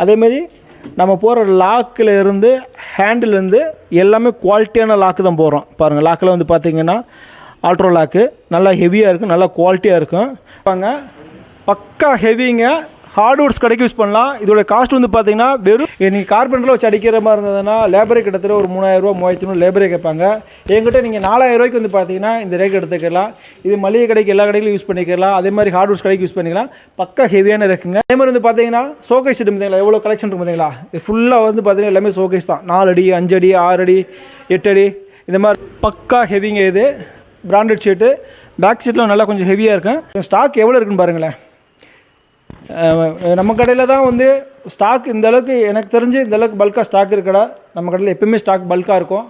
அதேமாரி நம்ம போகிற லாக்கில் இருந்து ஹேண்டிலேருந்து எல்லாமே குவாலிட்டியான லாக்கு தான் போகிறோம் பாருங்கள் லாக்கில் வந்து பார்த்தீங்கன்னா ஆல்ட்ரோ லாக்கு நல்லா ஹெவியாக இருக்கும் நல்லா குவாலிட்டியாக இருக்கும். பாங்க பக்கா ஹெவிங்க ஹார்ட்வுட்ஸ் கடைக்கு யூஸ் பண்ணலாம். இதோட காஸ்ட் வந்து பார்த்தீங்கன்னா வெறும் நீங்கள் கார்பெண்டரில் வச்சு அடிக்கிற மாதிரி இருந்ததுன்னா லேபரே கிட்டத்தட்ட ஒரு மூணாயிரரூவா மூவாயிரத்தி நூறு லேபரே கேட்பாங்க. என்கிட்ட நீங்கள் நாலாயிரம் ரூபாய்க்கு வந்து பார்த்தீங்கன்னா இந்த ரேக் எடுத்துக்கலாம். இது மளிகை கடைக்கு எல்லா கடையிலும் யூஸ் பண்ணிக்கலாம். அதே மாதிரி ஹார்ட்வுட்ஸ் கடைக்கு யூஸ் பண்ணிக்கலாம். பக்கா ஹெவியான இருக்குங்க அதே மாதிரி வந்து பார்த்தீங்கன்னா ஷோகேஸ் பார்த்தீங்களா எவ்வளோ கலெக்ஷன் இருக்கு பார்த்தீங்களா இது ஃபுல்லாக வந்து பார்த்தீங்கன்னா எல்லாமே ஷோகேஸ் தான். நாலு அடி அஞ்சு அடி ஆறு அடி எட்டு அடி. இந்த மாதிரி பக்கா ஹெவிங்க இது. பிராண்டட் ஷீட்டு பேக் ஷீட்டில் நல்லா கொஞ்சம் ஹெவியாக இருக்கும் ஸ்டாக் எவ்வளோ இருக்குன்னு பாருங்களேன். நம்ம கடையில் தான் வந்து ஸ்டாக் இந்த அளவுக்கு எனக்கு தெரிஞ்சு இந்த அளவுக்கு பல்காக ஸ்டாக் இருக்கடா. நம்ம கடையில் எப்பயுமே ஸ்டாக் பல்காக இருக்கும்.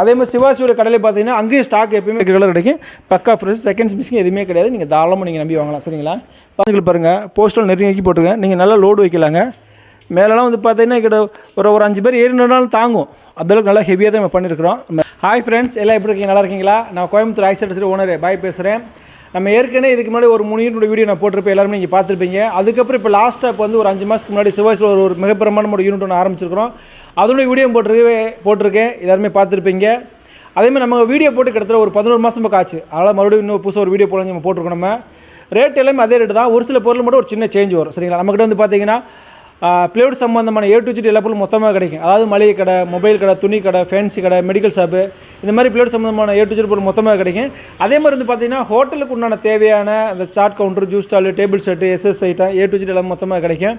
அதே மாதிரி சிவாசியோட கடையில் பார்த்தீங்கன்னா அங்கேயும் ஸ்டாக் எப்பயுமே கலர் கிடைக்கும். பக்கா ஃப்ரெஷ் செகண்ட்ஸ் மிஸ்ஸிங் எதுவுமே கிடையாது. நீங்கள் தாராளமாக நீங்கள் நம்பி வாங்கலாம். சரிங்களா? பாருங்கள் பாருங்கள் போஸ்டல் நெருங்கி போட்டுருங்க நீங்கள் நல்லா லோடு வைக்கலாங்க. மேலெலாம் வந்து பார்த்தீங்கன்னா கிட்ட ஒரு ஒரு அஞ்சு பேர் ஏறினாலும் தாங்கும். அந்தளவுக்கு நல்லா ஹெவியாக தான் நம்ம பண்ணியிருக்கிறோம் ஹாய் ஃப்ரெண்ட்ஸ் எல்லாம் எப்படி இருக்கீங்க? நல்லா இருக்கீங்களா? நான் கோயம்புத்தூர் ஐசட் ஓனர் பாய் பேசுகிறேன் நம்ம ஏற்கனவே இதுக்கு முன்னாடி ஒரு மூணு யூனிட் வீடியோ நான் போட்டிருப்பேன் எல்லாருமே நீங்கள் பார்த்துருப்பீங்க. அதுக்கப்புறம் இப்போ லாஸ்ட்டாக இப்போ வந்து ஒரு அஞ்சு மாதத்துக்கு முன்னாடி சிவாசில் ஒரு ஒரு மிக பிரமாண்டமான யூனிட் ஒன்று ஆரம்பிச்சிருக்கிறோம். அதனுடைய வீடியோ போட்டிருக்கவே போட்டிருக்கேன். எல்லாருமே பார்த்துருப்பீங்க. அதேமாதிரி நம்ம வீடியோ போட்டு கிட்டத்தட்ட ஒரு பதினோரு மாதம் பக்கம் ஆச்சு. அதனால் மறுபடியும் இன்னும் புதுசாக ஒரு வீடியோ போட நம்ம போட்டிருக்கோம் நம்ம. ரேட் எல்லாமே அதே ரேட்டு தான். ஒரு சில பொருள் மட்டும் ஒரு சின்ன சேஞ்ச் வரும். சரிங்களா? நம்மக்கிட்ட வந்து பார்த்தீங்கன்னா பிளேவுட் சம்மந்தமான ஏ டு ஜெட் எல்லா பொருளும் மொத்தமாக கிடைக்கும். அதாவது மளிகை கடை மொபைல் கடை துணி கடை ஃபேன்சி கடை மெடிக்கல் ஷாப்பு இந்த மாதிரி பிளேவுட் சம்மந்தமான ஏ டு ஜெட் பொருள் மொத்தமாக கிடைக்கும். அதே மாதிரி வந்து பார்த்தீங்கன்னா ஹோட்டலுக்கு உண்டான தேவையான அந்த chaat counter juice stall table set SS item A to Z எல்லாம் மொத்தமாக கிடைக்கும்.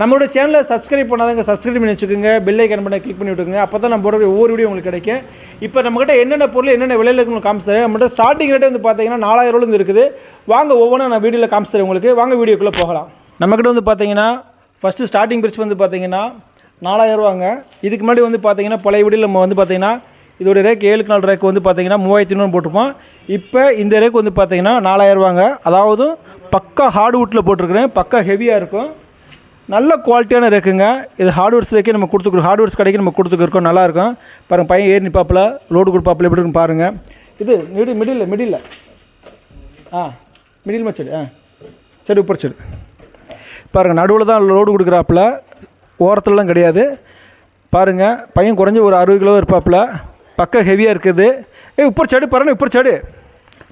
நம்மளோட சேனலை சப்ஸ்கிரைப் பண்ணாதவங்க சப்ஸ்கிரைப் பண்ணி வச்சுக்கோங்க. பெல் ஐக்கன் பண்ண கிளிக் பண்ணி விட்டுருங்க அப்போ தான் நம்ம போடுற ஒவ்வொரு வீடியோ உங்களுக்கு கிடைக்கும். இப்போ நம்மகிட்ட என்னென்ன பொருள் என்னென்ன விலையில் இருக்குன்னு காமிச்சு நம்மகிட்ட ஸ்டார்டிங் ரேட்டே வந்து பார்த்தீங்கன்னா நாலாயிரம் ரூபாயிலிருந்து இருக்குது. வாங்க ஒவ்வொன்றா நான் வீடியோவில் காமிச்சு உங்களுக்கு. வாங்க வீடியோக்குள்ளே போகலாம். நம்மக்கிட்ட வந்து பார்த்தீங்கன்னா ஃபஸ்ட்டு ஸ்டார்டிங் பிரிட்ஜ் வந்து பார்த்தீங்கன்னா நாலாயிரரூவாங்க இதுக்கு முன்னாடி வந்து பார்த்தீங்கன்னா பழைய வீடியில் நம்ம வந்து பார்த்தீங்கன்னா இதோட ரேக் ஏழுக்கு நாலு ரேக் வந்து பார்த்தீங்கன்னா மூவாயிரத்தி ஐநூறு போட்டிருப்போம். இப்போ இந்த ரேக் வந்து பார்த்தீங்கன்னா நாலாயிரரூவாங்க அதாவது பக்கா ஹார்ட்வுட்டில் போட்டிருக்கிறேன். பக்கா ஹெவியாக இருக்கும். நல்ல குவாலிட்டியான ரேக்குங்க இது ஹார்ட்வேர்ஸ் ரேக்கே நம்ம கொடுத்துக்கிறோம். ஹார்ட்வேர்ஸ் கடைக்கு நம்ம கொடுத்துருக்கோம் நல்லாயிருக்கும் பாருங்கள் பையன் ஏறி நிப்பாப்பில். லோடு கொடுப்பாப்பில் எப்படி இருக்குன்னு பாருங்கள் இது மிடில் மிடில் மிடில் ஆ மிடில் மச்சடி. ஆ சரி உப்பர் சரி பாருங்கள் நடுவில் தான் லோடு கொடுக்குறாப்புல. ஓரத்துலலாம் கிடையாது. பாருங்கள் பையன் குறைஞ்ச ஒரு அறுபது கிலோ இருப்பாப்புல. பக்கம் ஹெவியாக இருக்குது. ஏய் உப்பர் சடு பாருங்க உப்பர் சடு.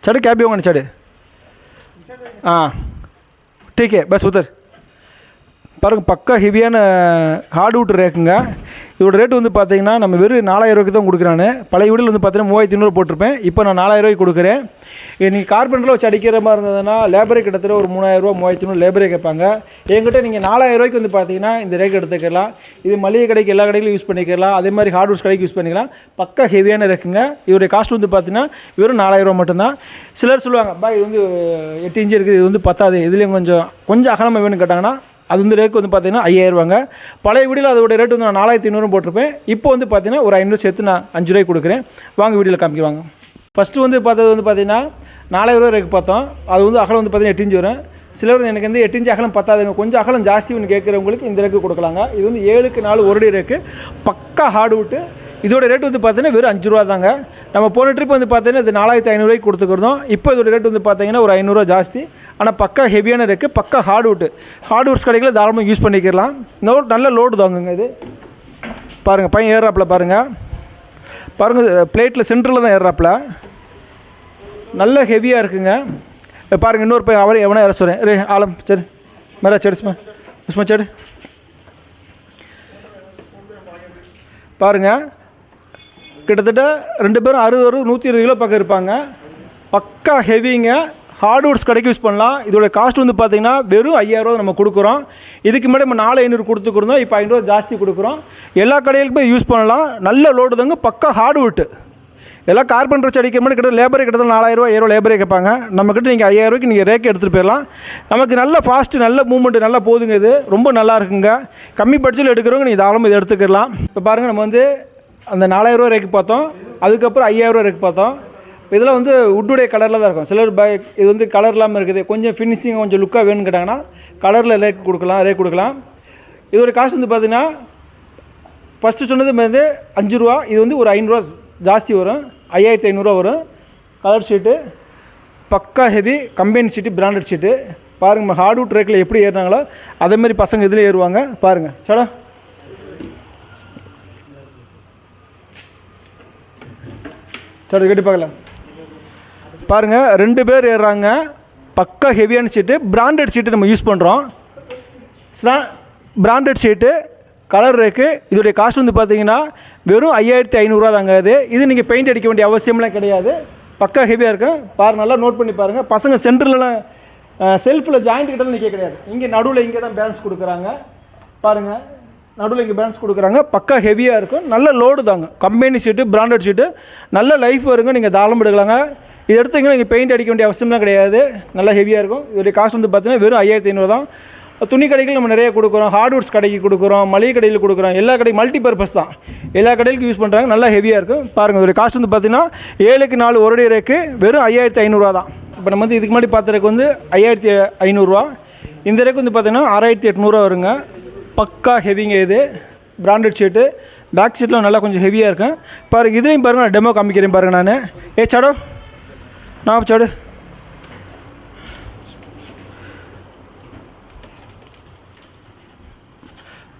சடு கேபி வாங்க சடு. ஆ. டீக்கே பஸ் உத்தர் பாருங்க பக்கா ஹெவியான ஹார்ட்வுட் ரேக்குங்க. இதோட ரேட் வந்து பார்த்தீங்கன்னா நம்ம வெறும் நாலாயிரம் ரூபாய்க்கு தான் கொடுக்குறானு. பழைய வீடில் வந்து பார்த்தீங்கன்னா மூவாயிரத்தி ஐநூறு போட்டிருப்பேன். இப்போ நான் நாலாயிரம் ரூபாய்க்கு கொடுக்குறேன். நீங்கள் கார்பெண்டரில் வச்சு அடிக்கிற மாதிரி இருந்ததுன்னா லேபரே கிட்டத்தட்ட ஒரு மூணாயிரரூவா மூவாயிரத்தி ஐநூறு லேபரே கேட்பாங்க. என்கிட்ட நீங்கள் நாலாயிரம் ரூபாய்க்கு வந்து பார்த்தீங்கன்னா இந்த ரேக் எடுத்துக்கலாம். இது மளிகை கடைக்கு எல்லா கடையிலும் யூஸ் பண்ணிக்கலாம். அதே மாதிரி ஹார்ட்வுட்ஸ் கடைக்கு யூஸ் பண்ணிக்கலாம். பக்கா ஹெவியான ரேக்குங்க இதோடைய காஸ்ட் வந்து பார்த்தீங்கன்னா வெறும் நாலாயிரரூவா மட்டும்தான். சிலர் சொல்லுவாங்க பா இது வந்து எட்டு இன்ச்சு இருக்குது இது வந்து பத்தாது. இதுலேயும் கொஞ்சம் கொஞ்சம் அகலமாக வேணும்னு கேட்டாங்கன்னா அது வந்து ரேட் வந்து பார்த்தீங்கன்னா ஐயாயிரரூவாங்க பழைய வீடியோவில் அதோட ரேட் வந்து நான் நாலாயிரத்தி ஐநூறு போட்டிருப்பேன். இப்போ வந்து பார்த்தீங்கன்னா ஒரு ஐநூறு சேர்த்து நான் அஞ்சு ரூபாய்க்கு கொடுக்குறேன். வாங்க வீடியோவில் காமிக்குவாங்க. ஃபஸ்ட்டு வந்து பார்த்தது வந்து பார்த்தீங்கன்னா நாலாயிரம் ரூபா ரேக்கு பார்த்தோம். அது வந்து அகலம் வந்து பார்த்தீங்கன்னா எட்டு வரும். சிலர் வந்து எனக்கு வந்து எட்டு அகலம் பத்தாதுங்க. கொஞ்சம் அகலம் ஜாஸ்தி ஒன்று கேட்குறவங்களுக்கு இந்த ரேக்கு கொடுக்கலாங்க. இது வந்து ஏழுக்கு நாலு ஒரு ரேக்கு. பக்கா ஹார்ட்வுட்டு இதோட ரேட் வந்து பார்த்தீங்கன்னா வெறும் அஞ்சு ரூபா தாங்க. நம்ம போன ட்ரிப் வந்து பார்த்தீங்கன்னா இது நாலாயிரத்தி ஐநூறுரூவாய்க்கு கொடுத்துக்கிறோம் இப்போ இதோட ரேட் வந்து பார்த்தீங்கன்னா ஒரு ஐநூறுரூவா ஜாஸ்தி. ஆனால் பக்கா ஹெவியான இருக்குது பக்கா ஹார்ட்வுட்டு ஹார்ட்வுட்ஸ் கடைகளில் தாராளமாக யூஸ் பண்ணிக்கலாம். இன்னொரு நல்ல லோடு தாங்குங்க இது. பாருங்கள் பையன் ஏறாப்பில் பாருங்கள் பாருங்கள் பிளேட்டில் சென்டரில் தான் ஏறாப்பில் நல்ல ஹெவியாக இருக்குங்க. பாருங்கள் பாருங்க இன்னொரு பையன் அவரே எவனா ஏற சொல்கிறேன் ரே ஆலம் சரி. மேரா செடு சும்மா. சும்மா செடு. பாருங்கள் கிட்டத்தட்ட ரெண்டு பேரும் அறுபது அறுபது நூற்றி இருபது கிலோ பக்கம் இருப்பாங்க. பக்கா ஹெவிங்க ஹார்ட்வுட்ஸ் கடைக்கு யூஸ் பண்ணலாம். இதோட காஸ்ட் வந்து பார்த்தீங்கன்னா வெறும் ஐயாயிரரூவா நம்ம கொடுக்குறோம். இதுக்கு முன்னாடி நம்ம நாலு ஐநூறு கொடுத்துக்கிறோம் இப்போ ஐநூறுவா ஜாஸ்தி கொடுக்குறோம். எல்லா கடைகளுக்குமே யூஸ் பண்ணலாம். நல்ல லோடு தாங்க. பக்கா ஹார்ட்வுட்டு எல்லாம் கார்பெண்டர் வச்சு அடிக்கிற மாதிரி கிட்ட லேபரே கிட்டத்தட்ட நாலாயிரரூவா ஏழோ லேபரே கேட்பாங்க. நம்மக்கிட்ட நீங்கள் ஐயாயிரரூவாய்க்கு நீங்கள் ரேக்கை எடுத்துகிட்டு போயிடலாம். நமக்கு நல்ல ஃபாஸ்ட்டு நல்ல மூவ்மெண்ட் நல்லா போகுதுங்க இது. ரொம்ப நல்லா இருக்குங்க. கம்மி பட்ஜெட்டில் எடுக்கிறவங்க நீங்கள் தாராளமாக இதை எடுத்துக்கலாம். இப்போ பாருங்கள் நம்ம வந்து அந்த நாலாயிரரூவா ரேக்கு பார்த்தோம். அதுக்கப்புறம் ஐயாயிரரூவா ரேக்கு பார்த்தோம். இதெல்லாம் வந்து உட்டுடைய கலரில் தான் இருக்கும். சிலர் பை இது வந்து கலர் இல்லாமல் இருக்குது. கொஞ்சம் ஃபினிஷிங் கொஞ்சம் லுக்காக வேணும்னு கேட்டாங்கன்னா கலரில் ரேக் கொடுக்கலாம் ரேக் கொடுக்கலாம். இதோட காசு வந்து பார்த்தீங்கன்னா ஃபஸ்ட்டு சொன்னது வந்து அஞ்சு ரூபா இது வந்து ஒரு ஐநூறுரூவா ஜாஸ்தி வரும். ஐயாயிரத்தி ஐநூறுரூவா வரும். கலர் ஷீட்டு பக்கா heavy company sheet branded sheet பாருங்க ஹார்ட்வுட் ரேக்கில் எப்படி ஏறினாங்களோ அதே மாதிரி பசங்க இதில் ஏறுவாங்க. பாருங்கள் சடா. சரி கட்டி பார்க்கலாம். பாருங்கள் ரெண்டு பேர் ஏறுறாங்க. பக்கா ஹெவியான சீட்டு பிராண்டட் சீட்டு நம்ம யூஸ் பண்ணுறோம் பிராண்டட் சீட்டு கலர் இருக்குது இதோடைய காஸ்ட் வந்து பார்த்தீங்கன்னா வெறும் ஐயாயிரத்தி ஐநூறுரூவா தாங்க இது இது நீங்கள் பெயிண்ட் அடிக்க வேண்டிய அவசியம்லாம் கிடையாது. பக்கா ஹெவியாக இருக்கும் பாரு நல்லா நோட் பண்ணி பாருங்கள் பசங்க சென்டர்லலாம் செல்ஃபில் ஜாயிண்ட் கிட்ட நிற்க கிடையாது. இங்கே நடுவில் இங்கே தான் பேலன்ஸ் கொடுக்குறாங்க. பாருங்கள் நடுவில் இங்கே பேலன்ஸ் கொடுக்குறாங்க. பக்கா ஹெவியாக இருக்கும் நல்ல லோடு தாங்க. கம்பெனி சீட்டு பிராண்டட் சீட்டு நல்ல லைஃப் வருங்க நீங்கள் தாளம் எடுக்கலாங்க. இது எடுத்தீங்கன்னா நீங்கள் பெயிண்ட் அடிக்க வேண்டிய அவசியம்லாம் கிடையாது. நல்லா ஹெவியாக இருக்கும். இதோடைய காஸ்ட் வந்து பார்த்தீங்கன்னா வெறும் ஐயாயிரத்தி ஐநூறு தான். துணி கடைகள் நம்ம நிறைய கொடுக்குறோம். ஹார்ட்வுட்ஸ் கடைக்கு கொடுக்குறோம். மளிகை கடையில் கொடுக்குறோம். எல்லா கடையும் மல்டி பர்பஸ் தான். எல்லா கடைகளுக்கும் யூஸ் பண்ணுறாங்க நல்லா ஹெவியாக இருக்கும் பாருங்கள் இதோடைய காஸ்ட் வந்து பார்த்தீங்கன்னா ஏழுக்கு நாலு ஒரு ரேக்கு வெறும் ஐயாயிரத்தி ஐநூறுரூவா தான். இப்போ நம்ம வந்து இதுக்கு முன்னாடி பார்த்துருக்கு வந்து ஐயாயிரத்தி ஐநூறுரூவா இந்த ரேக்கு வந்து பார்த்தீங்கன்னா ஆறாயிரத்தி எட்நூறுவா வருங்க. பக்கா ஹெவிங்க இது. பிராண்டட் ஷீட்டு பேக் ஷீட்லாம் நல்லா கொஞ்சம் ஹெவியாக இருக்கும் பாருங்கள் இதுலேயும் பாருங்கள் நான் டெமோ காமிக்கிறேன் பாருங்கள் நான். ஏ சாடோ. நான் சாடு.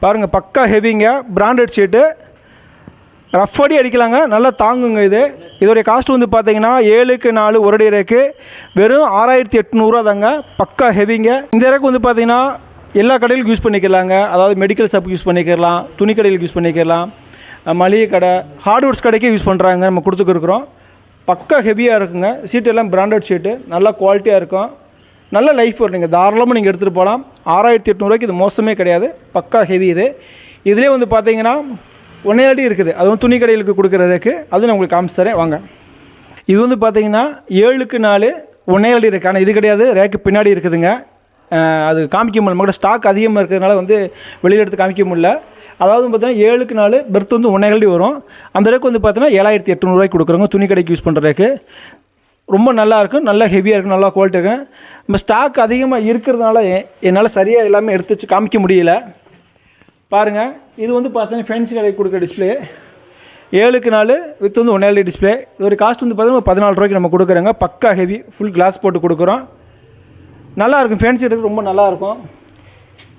பாருங்கள் பக்கா ஹெவிங்க பிராண்டட் ஷீட்டு ரஃப் அடி அடிக்கலாங்க நல்லா தாங்குங்க இது. இதோடைய காஸ்ட் வந்து பார்த்தீங்கன்னா ஏழுக்கு நாலு ஒரு அடி ரேக்கு. வெறும் ஆறாயிரத்தி எட்நூறுவா தாங்க பக்கா ஹெவிங்க இந்த ரேக்கு வந்து பார்த்தீங்கன்னா எல்லா கடையிலும் யூஸ் பண்ணிக்கலாங்க. அதாவது மெடிக்கல் ஷாப் யூஸ் பண்ணிக்கலாம் துணி கடையில் யூஸ் பண்ணிக்கலாம். மளிகை கடை ஹார்ட்வேர்ஸ் கடைக்கே யூஸ் பண்ணுறாங்க நம்ம கொடுத்துக்கிருக்குறோம். பக்கா ஹெவியாக இருக்குங்க. சீட்டெல்லாம் பிராண்டட் ஷீட்டு நல்லா குவாலிட்டியாக இருக்கும். நல்ல லைஃப் வரும் நீங்கள் தாராளமாக நீங்கள் எடுத்துகிட்டு போகலாம் ஆறாயிரத்தி எட்நூறுவாய்க்கு இது மோசமே கிடையாது. பக்கா ஹெவி இது. இதுலேயே வந்து பார்த்தீங்கன்னா ஒன்னே அடி இருக்குது. அது வந்து துணி கடைகளுக்கு கொடுக்குற ரேக்கு அது நான் உங்களுக்கு காமிச்சு தரேன். வாங்க. இது வந்து பார்த்தீங்கன்னா ஏழுக்கு நாலு ஒன்னே அடி இருக்குது ஆனால் இது கிடையாது. ரேக்கு பின்னாடி இருக்குதுங்க. அது காமிக்க முடியல. நம்மகிட்ட ஸ்டாக் அதிகமாக இருக்கிறதுனால வந்து வெளியில் எடுத்து காமிக்க முடியல. அதாவது பார்த்தீங்கன்னா ஏழுக்கு நாலு பெர்த் வந்து ஒன்றே வரும். அந்த அளவுக்கு வந்து பார்த்தீங்கன்னா ஏழாயிரத்தி எட்நூறுவாய்க்கு கொடுக்குறோங்க துணி கடைக்கு யூஸ் பண்ணுறதுக்கு ரொம்ப நல்லா இருக்கும் நல்லா ஹெவியாக இருக்கும் நல்லா குவாலிட்டி இருக்கும் நம்ம ஸ்டாக் அதிகமாக இருக்கிறதுனால என்னால் சரியாக எல்லாமே எடுத்து வச்சு காமிக்க முடியல. பாருங்கள் இது வந்து பார்த்தீங்கன்னா ஃபேன்சி கடைக்கு கொடுக்குற டிஸ்பிளே ஏழுக்கு நாலு வித் வந்து ஒன்றே டிஸ்பிளே இதோட காஸ்ட் வந்து பார்த்தீங்கன்னா பதினாலு ரூபாய்க்கு நம்ம கொடுக்குறோங்க. பக்கா ஹெவி ஃபுல் கிளாஸ் போட்டு கொடுக்குறோம். நல்லாயிருக்கும் ஃபேன்சி கடைக்கு ரொம்ப நல்லாயிருக்கும்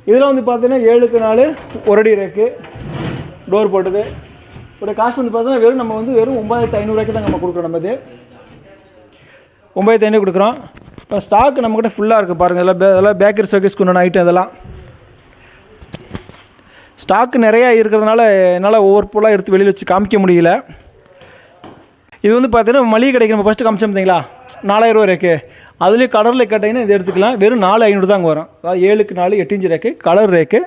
இதெல்லாம் வந்து பார்த்தீங்கன்னா ஏழுக்கு நாலு ஒரு அடி ரேக்கு டோர் போட்டது. இப்போ காஸ்ட் வந்து பார்த்தீங்கன்னா வெறும் நம்ம வந்து வெறும் ஒம்பதாயிரத்து ஐநூறுரூவாய்க்கு தான் நம்ம கொடுக்குறோம் நம்ம இது. ஒம்பதாயிரத்து ஐநூறு கொடுக்குறோம். இப்போ ஸ்டாக் நம்மக்கிட்ட ஃபுல்லாக இருக்குது பாருங்கள் இதெல்லாம் இதெல்லாம் பேக்கரி சர்வீஸ்க்கு ஒன்று ஐட்டம் இதெல்லாம். ஸ்டாக் நிறையா இருக்கிறதுனால என்னால் ஒவ்வொரு பொருளாக எடுத்து வெளியில் வச்சு காமிக்க முடியல. இது வந்து பார்த்தீங்கன்னா மளிகை கடைக்கு நம்ம ஃபஸ்ட்டு காமிச்சோம் பார்த்தீங்களா? நாலாயிரம் ரூபா ரேக்கு. அதுலேயும் கலரில் கேட்டிங்கன்னா இது எடுத்துக்கலாம். வெறும் நாலு ஐநூறு தாங்க வரும். அதாவது ஏழுக்கு நாலு எட்டு இன்ச்சு ரேக்கு. Colour rack.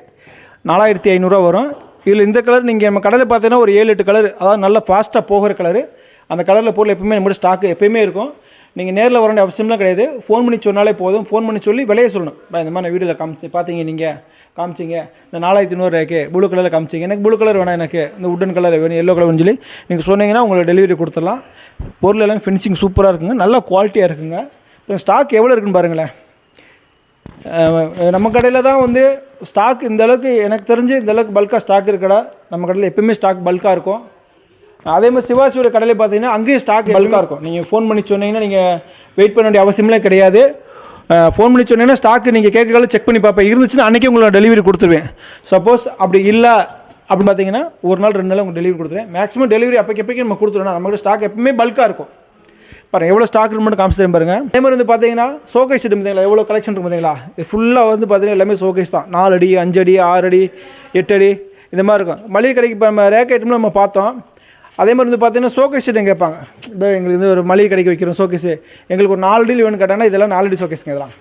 நாலாயிரத்தி ஐநூறுரூவா வரும். இதில் இந்த கலர் நீங்கள் நம்ம கடையில் பார்த்தீங்கன்னா ஒரு ஏழு எட்டு கலர். அதாவது நல்லா ஃபாஸ்ட்டாக போகிற கலரு. அந்த கலரில் பொருள் எப்பவுமே நம்மளோட ஸ்டாக்கு எப்பயுமே இருக்கும். நீங்கள் நேரில் வர வேண்டிய அவசியம்லாம் கிடையாது. ஃபோன் பண்ணி சொன்னாலே போதும். ஃபோன் பண்ணி சொல்லி விலையை சொல்லணும். இந்த மாதிரி நான் வீடியோவில் காமிச்சு பார்த்தீங்க நீங்கள் காமிச்சிங்க. இந்த நாலாயிரத்தி நூறுரூவாய்க்கு ப்ளூ கலரில் காமிச்சிங்க. எனக்கு ப்ளூ கலர் வேணாம் எனக்கு. இந்த உட்டன் கலர் வேணும் எல்லோ கலர் சொல்லி நீங்கள் சொன்னீங்கன்னா உங்களுக்கு டெலிவரி கொடுத்துடலாம். பொருள் எல்லாம் ஃபினிஷிங் சூப்பராக இருக்குங்க. நல்ல குவாலிட்டியாக இருக்குங்க. இப்போ ஸ்டாக் எவ்வளோ இருக்குன்னு பாருங்களேன். நம்ம கடையில் தான் வந்து ஸ்டாக் இந்த அளவுக்கு எனக்கு தெரிஞ்சு இந்த அளவுக்கு பல்காக ஸ்டாக் இருக்கடா நம்ம கடையில் எப்பயுமே ஸ்டாக் பல்காக இருக்கும். அதே மாதிரி சிவாசியோட கடையில் பார்த்தீங்கன்னா அங்கேயும் ஸ்டாக் பல்காக இருக்கும்? நீங்கள் ஃபோன் பண்ணி சொன்னீங்கன்னா நீங்கள் வெயிட் பண்ண வேண்டிய அவசியம்லாம் கிடையாது. ஃபோன் பண்ணி சொன்னீங்கன்னா ஸ்டாக் நீங்கள் கேட்கறதால செக் பண்ணி பார்ப்பேன். இருந்துச்சுன்னா அன்றைக்கே உங்களுக்கு டெலிவரி கொடுத்துருவேன். சப்போஸ் அப்படி இல்லை அப்படின்னு பார்த்தீங்கன்னா ஒரு நாள் ரெண்டு நாள் உங்களுக்கு டெலிவரி கொடுத்துருவேன். மேக்ஸிமம் டெலிவரி அப்போக்கு எப்போக்கி நம்ம கொடுத்துருவோம். நம்மகிட்ட ஸ்டாக் எப்பவுமே பல்காக இருக்கும். பாருங்க எவ்வளோ ஸ்டாக் இருக்கு மட்டும் காமிச்சு தரேன் பாருங்க. அதே மாதிரி வந்து பார்த்தீங்கன்னா ஷோகேஸ் இருக்கு பார்த்தீங்களா? எவ்வளோ கலெக்ஷன் இருக்கு பார்த்தீங்களா? இது ஃபுல்லாக வந்து பார்த்தீங்கன்னா எல்லாமே ஷோகேஸ் தான். நாலு அடி அஞ்சு அடி ஆறு அடி எட்டு அடி இந்த மாதிரி இருக்கும். மளிகை கடைக்கு இப்போ நம்ம ரேக் ஐட்டம்ல நம்ம பார்த்தோம். அதே மாதிரி வந்து பார்த்தீங்கன்னா ஷோகேஸ் ஐட்டம் கேட்பாங்க. இப்போ எங்களுக்கு வந்து ஒரு மளிகை கடைக்கு வைக்கிறோம் ஷோகேஸு எங்களுக்கு ஒரு நாலு அடியில் வேணும்னு கேட்டாங்கன்னா இதெல்லாம் நாலு அடி ஷோகேஸுங்க இதெல்லாம்.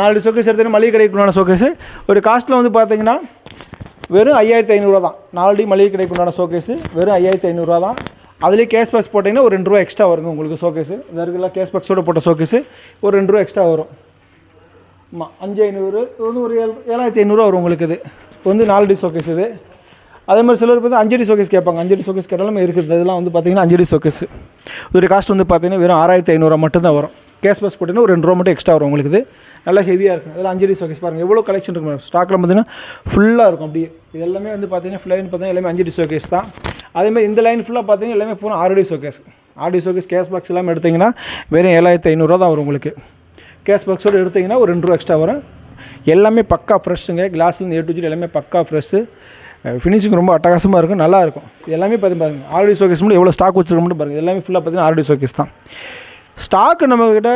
நாலு ஷோகேஸ் எடுத்து மளிகை கடைக்குள்ளான ஷோகேஸு ஒரு காஸ்ட்டில் வந்து பார்த்தீங்கன்னா வெறும் ஐயாயிரத்தி ஐநூறுரூவா தான். நாலு மளிகை கடைக்கு உண்டான ஷோகேஸு வெறும் ஐயாயிரத்தி ஐநூறுரூவா தான். அதுலேயே கேஷ் பாக்ஸ் போட்டிங்கன்னா ஒரு ரெண்டு ரூபா எக்ஸ்ட்ரா வருங்க உங்களுக்கு ஷோகேஸு இந்த இருக்குல்ல கேஷ் பாக்ஸோட போட்ட ஷோகேஸு ஒரு ரெண்டு ரூபா எக்ஸ்ட்ரா வரும். ஆமாம் அஞ்சு ஐநூறு இது வந்து ஒரு ஏழு ஏழாயிரத்தி ஐநூறுரூவா வரும் உங்களுக்கு இது. இது வந்து நாலு டி ஷோகேஸ் இது. அதே மாதிரி சிலர் பார்த்து அஞ்சடி ஷோகேஸ் கேட்பாங்க. அஞ்சடி ஷோகேஸ் கேட்டாலும் இருக்குது இதெல்லாம் வந்து பார்த்தீங்கன்னா அஞ்சடி ஷோகேஸ் இதோடைய காஸ்ட் வந்து பார்த்தீங்கன்னா வெறும் ஆறாயிரத்தி ஐநூறுரூவா மட்டும்தான் வரும். கேஷ் பாஸ் போட்டிங்கன்னா ஒரு ரெண்டு ரூபா மட்டும் எக்ஸ்ட்ரா வரும் உங்களுக்கு இது. நல்லா ஹெவியாக இருக்கும். அதில் அஞ்சடி ஷோகேஸ் பாருங்கள் எவ்வளோ கலெக்ஷன் இருக்கும் ஸ்டாக்கில் பார்த்தீங்கன்னா ஃபுல்லாக இருக்கும் அப்படியே. இது எல்லாமே வந்து பார்த்தீங்கன்னா ஃபுல்லாக பார்த்தீங்கன்னா எல்லாமே அஞ்சடி ஷோகேஸ் தான். அதேமாதிரி இந்த லைன் ஃபுல்லாக பார்த்தீங்கன்னா எல்லாமே பூரா ஆர்டி ஷோகேஸ் ஆர்டி ஷோகேஸ் கேஷ் பாக்ஸ் எல்லாமே எடுத்திங்கன்னா வெறும் ஏழாயிரத்தி ஐநூறுரூவா தான் வரும் உங்களுக்கு. கேஸ் பாக்ஸோடு எடுத்திங்கன்னா ஒரு ரெண்டு ரூபா எக்ஸ்ட்ரா வரும். எல்லாமே பக்கா ஃப்ரெஷ்ஷுங்க கிளாஸ்லேருந்து ஏ டு ஜி எல்லாமே பக்கா ஃப்ரெஷ்ஷு ஃபினிஷிங் ரொம்ப அட்டகாசமாக இருக்கும் நல்லாயிருக்கும் இது எல்லாமே பார்த்து பாருங்கள் ஆல்ரெடி ஷோகேஸ் மட்டும் எவ்வளோ ஸ்டாக் வச்சுருக்கோம்னு பாருங்கள் எல்லாமே ஃபுல்லாக பார்த்தீங்கன்னா ஆர்டி ஷோகேஸ் தான். ஸ்டாக்கு நம்மக்கிட்ட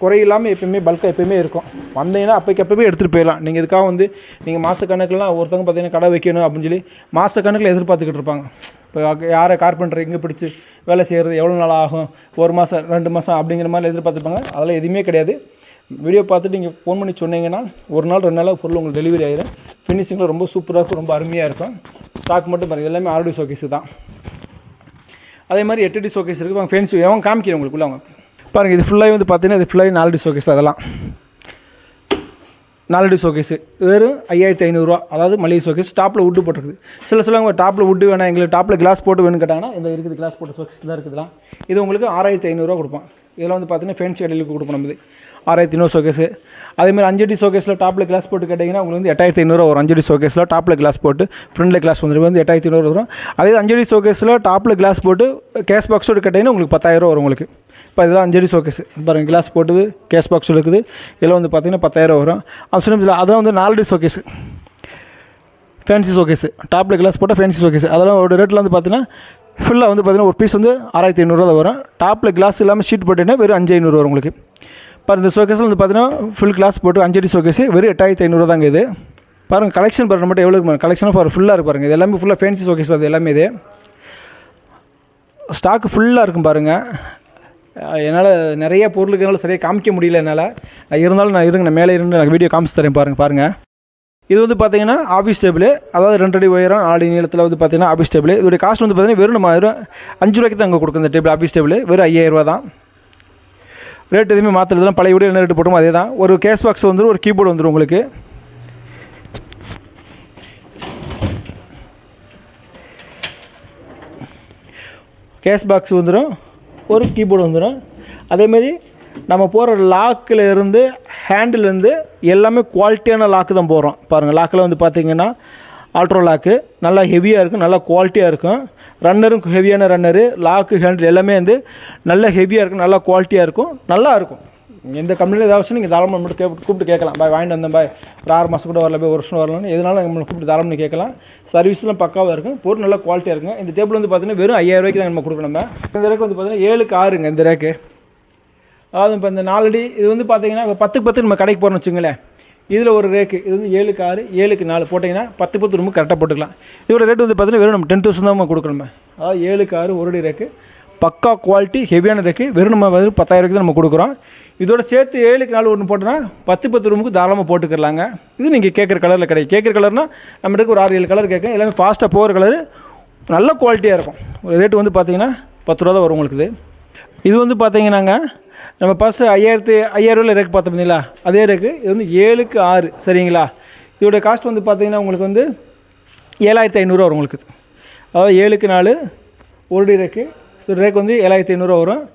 குறையில்லாமல் எப்பயுமே பல்காக எப்பயுமே இருக்கும். வந்தீங்கன்னா அப்போக்கு எடுத்துகிட்டு போயிடலாம். நீங்கள் இதுக்காக வந்து நீங்கள் மாதக்கணக்கெலாம் ஒருத்தவங்க பார்த்தீங்கன்னா கடை வைக்கணும் அப்படின்னு சொல்லி மாதக்கணக்கில் எதிர்பார்த்துக்கிட்டு இருப்பாங்க. இப்போ யாரை கார்பெண்டர் எங்கே பிடிச்சி வேலை செய்கிறது எவ்வளோ நாள் ஆகும்? ஒரு மாதம் ரெண்டு மாதம் அப்படிங்கிற மாதிரி எதிர்பார்த்துருப்பாங்க. அதெல்லாம் எதுவுமே கிடையாது. வீடியோ பார்த்துட்டு நீங்கள் ஃபோன் பண்ணி சொன்னீங்கன்னா ஒரு நாள் ரெண்டு நாளாக பொருள் உங்களுக்கு டெலிவரி ஆகிடும் ஃபினிஷிங்கில் ரொம்ப சூப்பராக இருக்கும் ரொம்ப அருமையாக இருக்கும். ஸ்டாக் மட்டும் பாருங்கள் எல்லாமே ஆல்ரெடி ஷோகேஸு தான். அதே மாதிரி எட்டு டி ஷோகேஸ் இருக்குது அவங்க ஃபேன்ஸ் எவன் காமிக்கிறேன் உங்களுக்குள்ள அவங்க? பாருங்கள் இது ஃபுல்லாகவே வந்து பார்த்தீங்கன்னா இது ஃபுல்லாகவே நாலு டி ஷோகேஸ் அதெல்லாம். நாலு டி ஷோகேஸு வெறும் ஐயாயிரத்தி ஐநூறுரூவா அதாவது மளிகை ஷோகேஸ் டாப்பில் வுட்டு போட்டிருக்குது. சில சொல்லுவாங்க டாப்பில் வுட்டு வேணாம் எங்களுக்கு டாப்பில் கிளாஸ் போட்டு வேணும்னு கேட்டாங்கன்னா இந்த இருக்குது கிளாஸ் போட்ட ஷோகேஸ் தான் இருக்குதுலாம் இது உங்களுக்கு ஆறாயிரத்தி ஐநூறுரூவா கொடுப்போம் இதெல்லாம் வந்து பார்த்தீங்கன்னா ஃபேன்சி கடையில் கொடுப்போம் நம்ம இது. ஆறாயிரத்தி ஐநூறு ஷோகேஸு அதேமாதிரி அஞ்சடி ஷோகேஸில் டாப்பில் கிளாஸ் போட்டு கேட்டிங்கன்னா உங்களுக்கு வந்து எட்டாயிரத்தி ஐநூறுரூவா வரும் அஞ்சடி ஷோகேஸில் டாப்பில் கிளாஸ் போட்டு ஃப்ரண்டில் கிளாஸ் வந்து எட்டாயிரத்தி ஐநூறு வரும். அதே அஞ்சடி ஷோகேஸில் டாப்பில் கிளாஸ் போட்டு கேஸ் பாக்ஸோடு கேட்டிங்கன்னா உங்களுக்கு பத்தாயிரம் வரும் உங்களுக்கு. இப்போ இதெல்லாம் அஞ்சடி ஷோகேஸ் பாருங்கள் கிளாஸ் போட்டுது கேஸ் பாக்ஸ் இருக்குது இதெல்லாம் வந்து பார்த்தீங்கன்னா பத்தாயிரம் வரும். அப்படி அதெல்லாம் வந்து நாலடி ஷோகேஸு ஃபேன்சி ஷோகேஸு டாப்பில் கிளாஸ் போட்டால் ஃபேன்சி ஷோகேஸ் அதெல்லாம் ஒரு ரேட்டில் வந்து பார்த்தீங்கன்னா ஃபுல்லாக வந்து பார்த்தீங்கன்னா ஒரு பீஸ் வந்து ஆறாயிரத்தி ஐநூறுரூவா வரும். டாப்பில் கிளாஸ் இல்லாமல் ஷீட் போட்டீங்கன்னா வெறும் அஞ்சு ஐநூறு வரும் உங்களுக்கு. பாரு இந்த ஷோகேஸில் வந்து பார்த்தீங்கன்னா ஃபுல் கிளாஸ் போட்டு அஞ்சடி ஷோகேஸு வெறும் எட்டாயிரத்தி ஐநூறுரூவா தாங்க இது. பாருங்கள் கலெக்ஷன் பாருங்க மட்டும் எவ்வளோ இருக்கு கலெக்ஷன் பாருங்க ஃபுல்லாக இருக்கு பாருங்கள் இது எல்லாமே ஃபுல்லாக ஃபேன்சி ஷோகேஸ் அது எல்லாமே இது. ஸ்டாக்கு ஃபுல்லாக இருக்கும் பாருங்கள் என்னால் நிறைய பொருளுக்கு என்னால் சரியாக காமிக்க முடியல என்னால். இருந்தாலும் நான் இருங்க நான் மேலே இருந்து நான் வீடியோ காமிச்சு தரேன் பாருங்கள் பாருங்கள் இது வந்து பார்த்தீங்கன்னா ஆஃபீஸ் டேபிள் அதாவது ரெண்டு அடி உயரம் நாலு அடி நீளத்தில் வந்து பார்த்தீங்கன்னா ஆஃபீஸ் டேபிள் இதோடைய காஸ்ட் வந்து பார்த்தீங்கன்னா வெறும் நம்ம அஞ்சு ரூபாய்க்கு தான் அங்கே கொடுக்கும் இந்த டேபிள் ஆஃபீஸ் டேபிள் வெறும் ஐயாயிரம் ரூபா தான். ரேட் எதுவுமே மாற்றுறதுலாம் பழைய வீடியோ என்ன ரேட்டு போட்டோமோ அதே தான். ஒரு கேஷ் பாக்ஸ் வந்துடும் ஒரு கீபோர்டு வந்துடும் உங்களுக்கு. கேஷ் பாக்ஸ் வந்துடும் ஒரு கீபோர்டு வந்துடும் அதேமாரி நம்ம போகிற லாக்கில் இருந்து ஹேண்டிலேருந்து எல்லாமே குவாலிட்டியான லாக்கு தான் போகிறோம் பாருங்கள் லாக்கில் வந்து பார்த்திங்கன்னா ஆல்ட்ரோ லாக்கு நல்லா ஹெவியாக இருக்கும் நல்லா குவாலிட்டியாக இருக்கும். ரன்னரும் ஹெவியான ரன்னரு லாக்கு ஹேண்டில் எல்லாமே வந்து நல்ல ஹெவியாக இருக்கும் நல்லா குவாலிட்டியாக இருக்கும் நல்லா இருக்கும். எந்த கம்பெனியில் ஏதாவது நீங்கள் தாராளமாக மட்டும் கே கூப்பிட்டு கேட்கலாம். பாய் வாங்கிட்டு வந்தேன் பாய். ஒரு ஆறு மாதம் கூட வரல போய். ஒரு வருஷம் வரலன்னு எதனால நம்மளை கூப்பிட்டு தாராளம்னு கேட்கலாம். சர்வீஸ்லாம் பக்காவாக இருக்கும். பொருள் நல்லா குவாலிட்டியாக இருக்கும். இந்த டேபிள் வந்து பார்த்தீங்கன்னா வெறும் ஐயாயிரம் ரூபாய்க்கு தான் நம்ம கொடுக்கணும் நம்ம. இந்த ரேக்கு வந்து பார்த்தீங்கன்னா ஏழுக்கு ஆறுங்க இந்த ரேக்கு. அதாவது இப்போ இந்த நாலடி இது வந்து பார்த்தீங்கன்னா இப்போ பத்துக்கு பத்து நம்ம கடைக்கு போகிறோம்னு வச்சுங்களேன் இதில் ஒரு ரேக்கு இது வந்து ஏழுக்கு ஆறு ஏழுக்கு நாலு போட்டிங்கன்னா பத்து பத்து ரொம்ப கரெக்டாக போட்டுக்கலாம். இதோட ரேட் வந்து பார்த்தீங்கன்னா வெறும் நம்ம டென் தௌசண்ட் தான் நம்ம கொடுக்கணும் அதாவது ஏழுக்கு ஆறு ஒரு அடி ரேக்கு. பக்கா குவாலிட்டி ஹெவியான ரேக்கு வெறும் நம்ம வந்து பத்தாயிரம் தான் நம்ம கொடுக்குறோம். இதோட சேர்த்து ஏழுக்கு நாலு ஒன்று போட்டோன்னா பத்து பத்து ரூமுக்கு தாராளமாக போட்டுக்கலாங்க. இது நீங்கள் கேட்குற கலரில் கிடையாது கேட்குற கலர்னால் நம்மகிட்ட ஒரு ஆறு ஏழு கலர் கேட்கும். எல்லாமே ஃபாஸ்ட்டாக போகிற கலரு நல்ல குவாலிட்டியாக இருக்கும். ரேட்டு வந்து பார்த்தீங்கன்னா பத்து ரூபா தான் வரும் உங்களுக்கு இது. இது வந்து பார்த்தீங்கன்னாங்க நம்ம ஃபஸ்ட்டு ஐயாயிரத்து ஐயாயிரரூவா ரேக்கு பார்த்தோம் பார்த்தீங்களா? அதே ரேக்கு இது வந்து ஏழுக்கு ஆறு சரிங்களா? இதோடைய காஸ்ட் வந்து பார்த்தீங்கன்னா உங்களுக்கு வந்து ஏழாயிரத்தி ஐநூறுரூவா வரும் உங்களுக்கு. அதாவது ஏழுக்கு நாலு ஒரு டி ரேக்கு ரேக் வந்து ஏழாயிரத்தி ஐநூறுரூவா வரும்.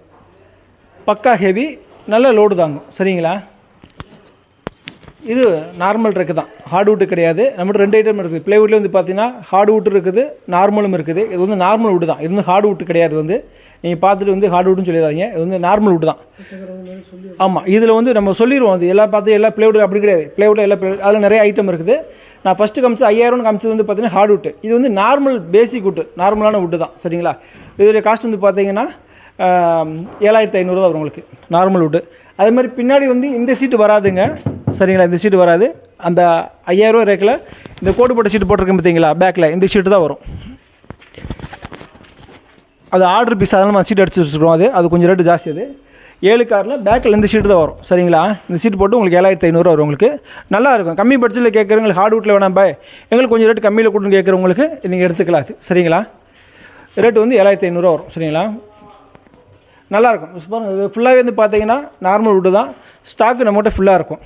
பக்கா ஹெவி நல்ல லோடு தாங்கும் சரிங்களா? இது நார்மல் ட்ரக்கு தான் ஹார்ட்வுட்டு கிடையாது. நம்மகிட்ட ரெண்டு ஐட்டம் இருக்குது. ப்ளைவுட்லேயே வந்து பார்த்தீங்கன்னா ஹார்ட்வுட் இருக்குது நார்மலும் இருக்குது. இது வந்து நார்மல் வுட் தான். இது வந்து ஹார்ட்வுட் கிடையாது வந்து. நீங்கள் பார்த்துட்டு வந்து ஹார்ட்வுட்னு சொல்லிடாதீங்க. இது வந்து நார்மல் வுட் தான். ஆமாம் இதில் வந்து நம்ம சொல்லிடுவோம். அது எல்லாம் பார்த்து எல்லா ப்ளைவுட் அப்படி கிடையாது. ப்ளைவுட் எல்லா ப்ளைவுட் அதில் நிறைய ஐட்டம் இருக்குது. நான் ஃபஸ்ட்டு காமிச்சு ஐயாயிரம்னு காமிச்சது வந்து பார்த்தீங்கன்னா ஹார்ட்வுட் இது வந்து நார்மல் பேசிக் வுட்டு நார்மலான வுட்டு தான். சரிங்களா? இதோடைய காஸ்ட் வந்து பார்த்தீங்கன்னா ஏழாயிரத்தி ஐநூறுரூவா வரும் உங்களுக்கு. நார்மல் வுட்டு அதே மாதிரி பின்னாடி வந்து இந்த சீட்டு வராதுங்க. சரிங்களா? இந்த சீட்டு வராது. அந்த ஐயாயிரரூவா ரேக்கில் இந்த கோடு போட்ட சீட்டு போட்டிருக்கேன் பார்த்தீங்களா? பேக்கில் இந்த சீட்டு தான் வரும். அது ஆர்டர் பீஸ் அதனால் நம்ம சீட் அடிச்சு வச்சுருக்கோம் அது. அது கொஞ்சம் ரேட்டு ஜாஸ்தி அது. ஏழு காரில் பேக்கில் இந்த சீட்டு தான் வரும். சரிங்களா? இந்த சீட் போட்டு உங்களுக்கு ஏழாயிரத்தி ஐநூறுரூவா வரும் உங்களுக்கு. நல்லா இருக்கும். கம்மி பட்ஜெட்டில் கேட்குறவங்களுக்கு ஹார்ட்வுட்டில் வேணாம் பாய். எங்களுக்கு கொஞ்சம் ரேட்டு கம்மியில் கொடுன்னு கேட்குறவங்களுக்கு நீங்கள் எடுத்துக்கலாம் அது. சரிங்களா? ரேட்டு வந்து ஏழாயிரத்தி ஐநூறுரூவா வரும். சரிங்களா? நல்லாயிருக்கும். பாருங்கள் இது ஃபுல்லாகவே வந்து பார்த்தீங்கன்னா நார்மல் வுட்டு தான். ஸ்டாக்கு நம்மகிட்ட ஃபுல்லாக இருக்கும்.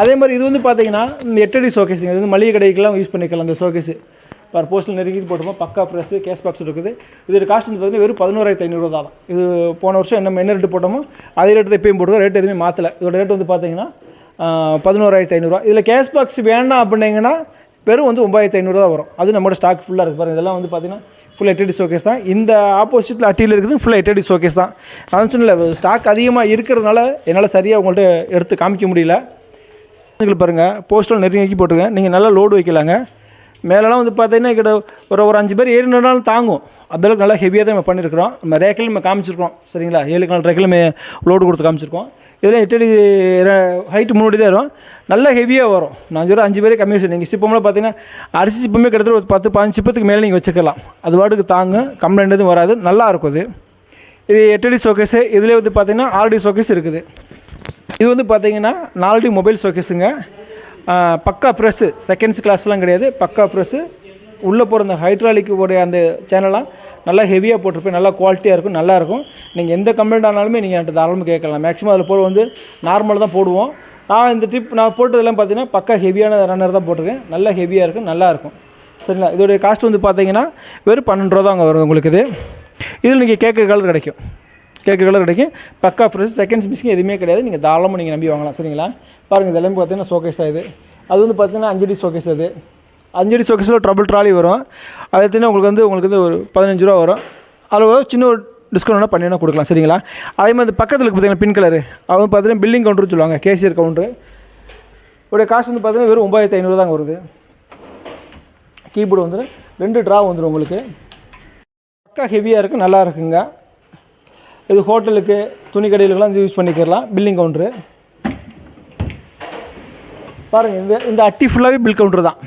அதே மாதிரி இது வந்து பார்த்தீங்கன்னா இந்த எட்டடி ஷோகேஸுங்க இது வந்து மளிகை கடைக்கெல்லாம் யூஸ் பண்ணிக்கலாம் இந்த ஷோகேஸு பர் போஸ்டில் நெருங்கி போட்டோமா பக்கா ப்ரெஸ்ஸு கேஷ் பாக்ஸ் இருக்குது. இதோட காஸ்ட் வந்து பார்த்தீங்கன்னா வெறும் பதினோராயிரத்து ஐநூறுவா தான் இது போன வருஷம் என்ன என்ன ரேட்டு போட்டோமோ அதே ரேட்டு தான் இப்பயும் போட்டுருக்கோம். ரேட் எதுவுமே மாற்றலை இதோட ரேட் வந்து பார்த்தீங்கன்னா பதினோராயிரத்தி ஐநூறுரூவா இதில் கேஷ் பாக்ஸ் வேண்டாம் அப்படின்னீங்கன்னா வெறும் வந்து ஒம்பாயிரத்தி ஐநூறுரூவா வரும். அது நம்மளோட ஸ்டாக் ஃபுல்லாக இருக்குது பாருங்கள் இதெல்லாம் வந்து பார்த்தீங்கன்னா ஃபுல் எட்டடி ஷோகேஸ் தான். இந்த ஆப்போசிட்டில் அட்டியில் இருக்குது ஃபுல் எட்டடி ஷோகேஸ் தான். நான் சொன்னல ஸ்டாக் அதிகமாக இருக்கிறதுனால என்னால் சரியாக உங்கள்கிட்ட எடுத்து காமிக்க முடியல. பாருங்கள் போஸ்டல் நெருங்கி போட்டுருங்க நீங்கள் நல்லா லோடு வைக்கலாங்க. மேலெலாம் வந்து பார்த்தீங்கன்னா கிட்ட ஒரு ஒரு அஞ்சு பேர் ஏறி நின்றாலும் தாங்கும் அந்தளவுக்கு நல்லா ஹெவியாக தான் நம்ம பண்ணியிருக்கிறோம் நம்ம ரேக்கில் நம்ம காமிச்சிருக்கோம் சரிங்களா? ஏழு நாள் ரேக்கில் லோடு கொடுத்து காமிச்சிருக்கோம். இதில் எட்டடி ஹைட்டு முன்னாடி தான் வரும். நல்லா ஹெவியாக வரும். நான் சொல்ல அஞ்சு பேரே கம்மியாக சொல்லி நீங்கள் சிப்பம்லாம் பார்த்தீங்கன்னா அரிசி சிப்பமே கிட்டத்தட்ட ஒரு பத்து பதினஞ்சு சிப்பத்துக்கு மேலே நீங்கள் வச்சுக்கலாம். அது வாடுக்கு தாங்கும் கம்ப்ளைண்ட் எதுவும் வராது. நல்லா இருக்கும் இது இது எட்டடி ஷோகேஸு இதில் வந்து பார்த்திங்கன்னா ஆல்ரெடி ஷோகேஸ் இருக்குது. இது வந்து பார்த்தீங்கன்னா நாலடி மொபைல் ஷோகேஸுங்க பக்கா ப்ரெஸ்ஸு செகண்ட்ஸ் கிளாஸ்லாம் கிடையாது. பக்கா ப்ரெஸ்ஸு உள்ளே போகிற அந்த ஹைட்ராலிக்கு உடைய அந்த சேனலாம் நல்லா ஹெவியாக போட்டிருப்பேன். நல்லா குவாலிட்டியாக இருக்கும் நல்லாயிருக்கும் நீங்கள் எந்த கம்ப்ளைண்ட் ஆனாலுமே நீங்கள் என்கிட்ட தாராளமாக கேட்கலாம். மேக்ஸிமம் அதில் போட வந்து நார்மலாக தான் போடுவோம். நான் இந்த ட்ரிப் நான் போட்டதெல்லாம் பார்த்தீங்கன்னா பக்கா ஹெவியான ரன்னர் தான் போட்டிருக்கேன். நல்லா ஹெவியாக இருக்கும் நல்லாயிருக்கும் சரிங்களா? இதோடைய காஸ்ட் வந்து பார்த்தீங்கன்னா வெறும் பன்னெண்டு ரூபா தான் அங்கே வரும் உங்களுக்கு இது. இதில் நீங்கள் கேட்குற கலர் கிடைக்கும். கேட்குற கலர் கிடைக்கும். பக்கா ஃப்ரெஷ் செகண்ட்ஸ் மிஸ்ஸிங் எதுவுமே கிடையாது. நீங்கள் தாராளமாக நீங்கள் நம்பி வாங்கலாம். சரிங்களா? பாருங்கள் இதெல்லாம் பார்த்தீங்கன்னா ஷோகேஸ் ஆகுது அது வந்து பார்த்தீங்கன்னா அஞ்சடி ஷோகேஸ் அது. அஞ்சடி ஷோகேஸில் ட்ரபிள் ட்ராலி வரும். அது எடுத்தீங்கன்னா உங்களுக்கு வந்து உங்களுக்கு வந்து ஒரு பதினஞ்சு ரூபா வரும். அதில் சின்ன ஒரு டிஸ்கவுண்ட் வேணால் பண்ணி கொடுக்கலாம் சரிங்களா? அதே மாதிரி பக்கத்தில் பார்த்தீங்கன்னா பின் கலரு அவங்க பார்த்தீங்கன்னா பில்லிங் கவுண்டர்னு சொல்லுவாங்க கேசியர் கவுண்டரு உடைய காசு வந்து பார்த்தீங்கன்னா வெறும் ஒம்பாயிரத்து ஐநூறு தாங்க வருது. கீபோர்டு வந்துடும் ரெண்டு ட்ரா வந்துடும் உங்களுக்கு. பக்கா ஹெவியாக இருக்குது நல்லா இருக்குங்க. இது ஹோட்டலுக்கு துணி கடைகளுக்கெல்லாம் யூஸ் பண்ணிக்கிறலாம் பில்லிங் கவுண்ட்ரு பாருங்கள் இந்த இந்த அட்டி ஃபுல்லாகவே பில் கவுண்டர் தான்.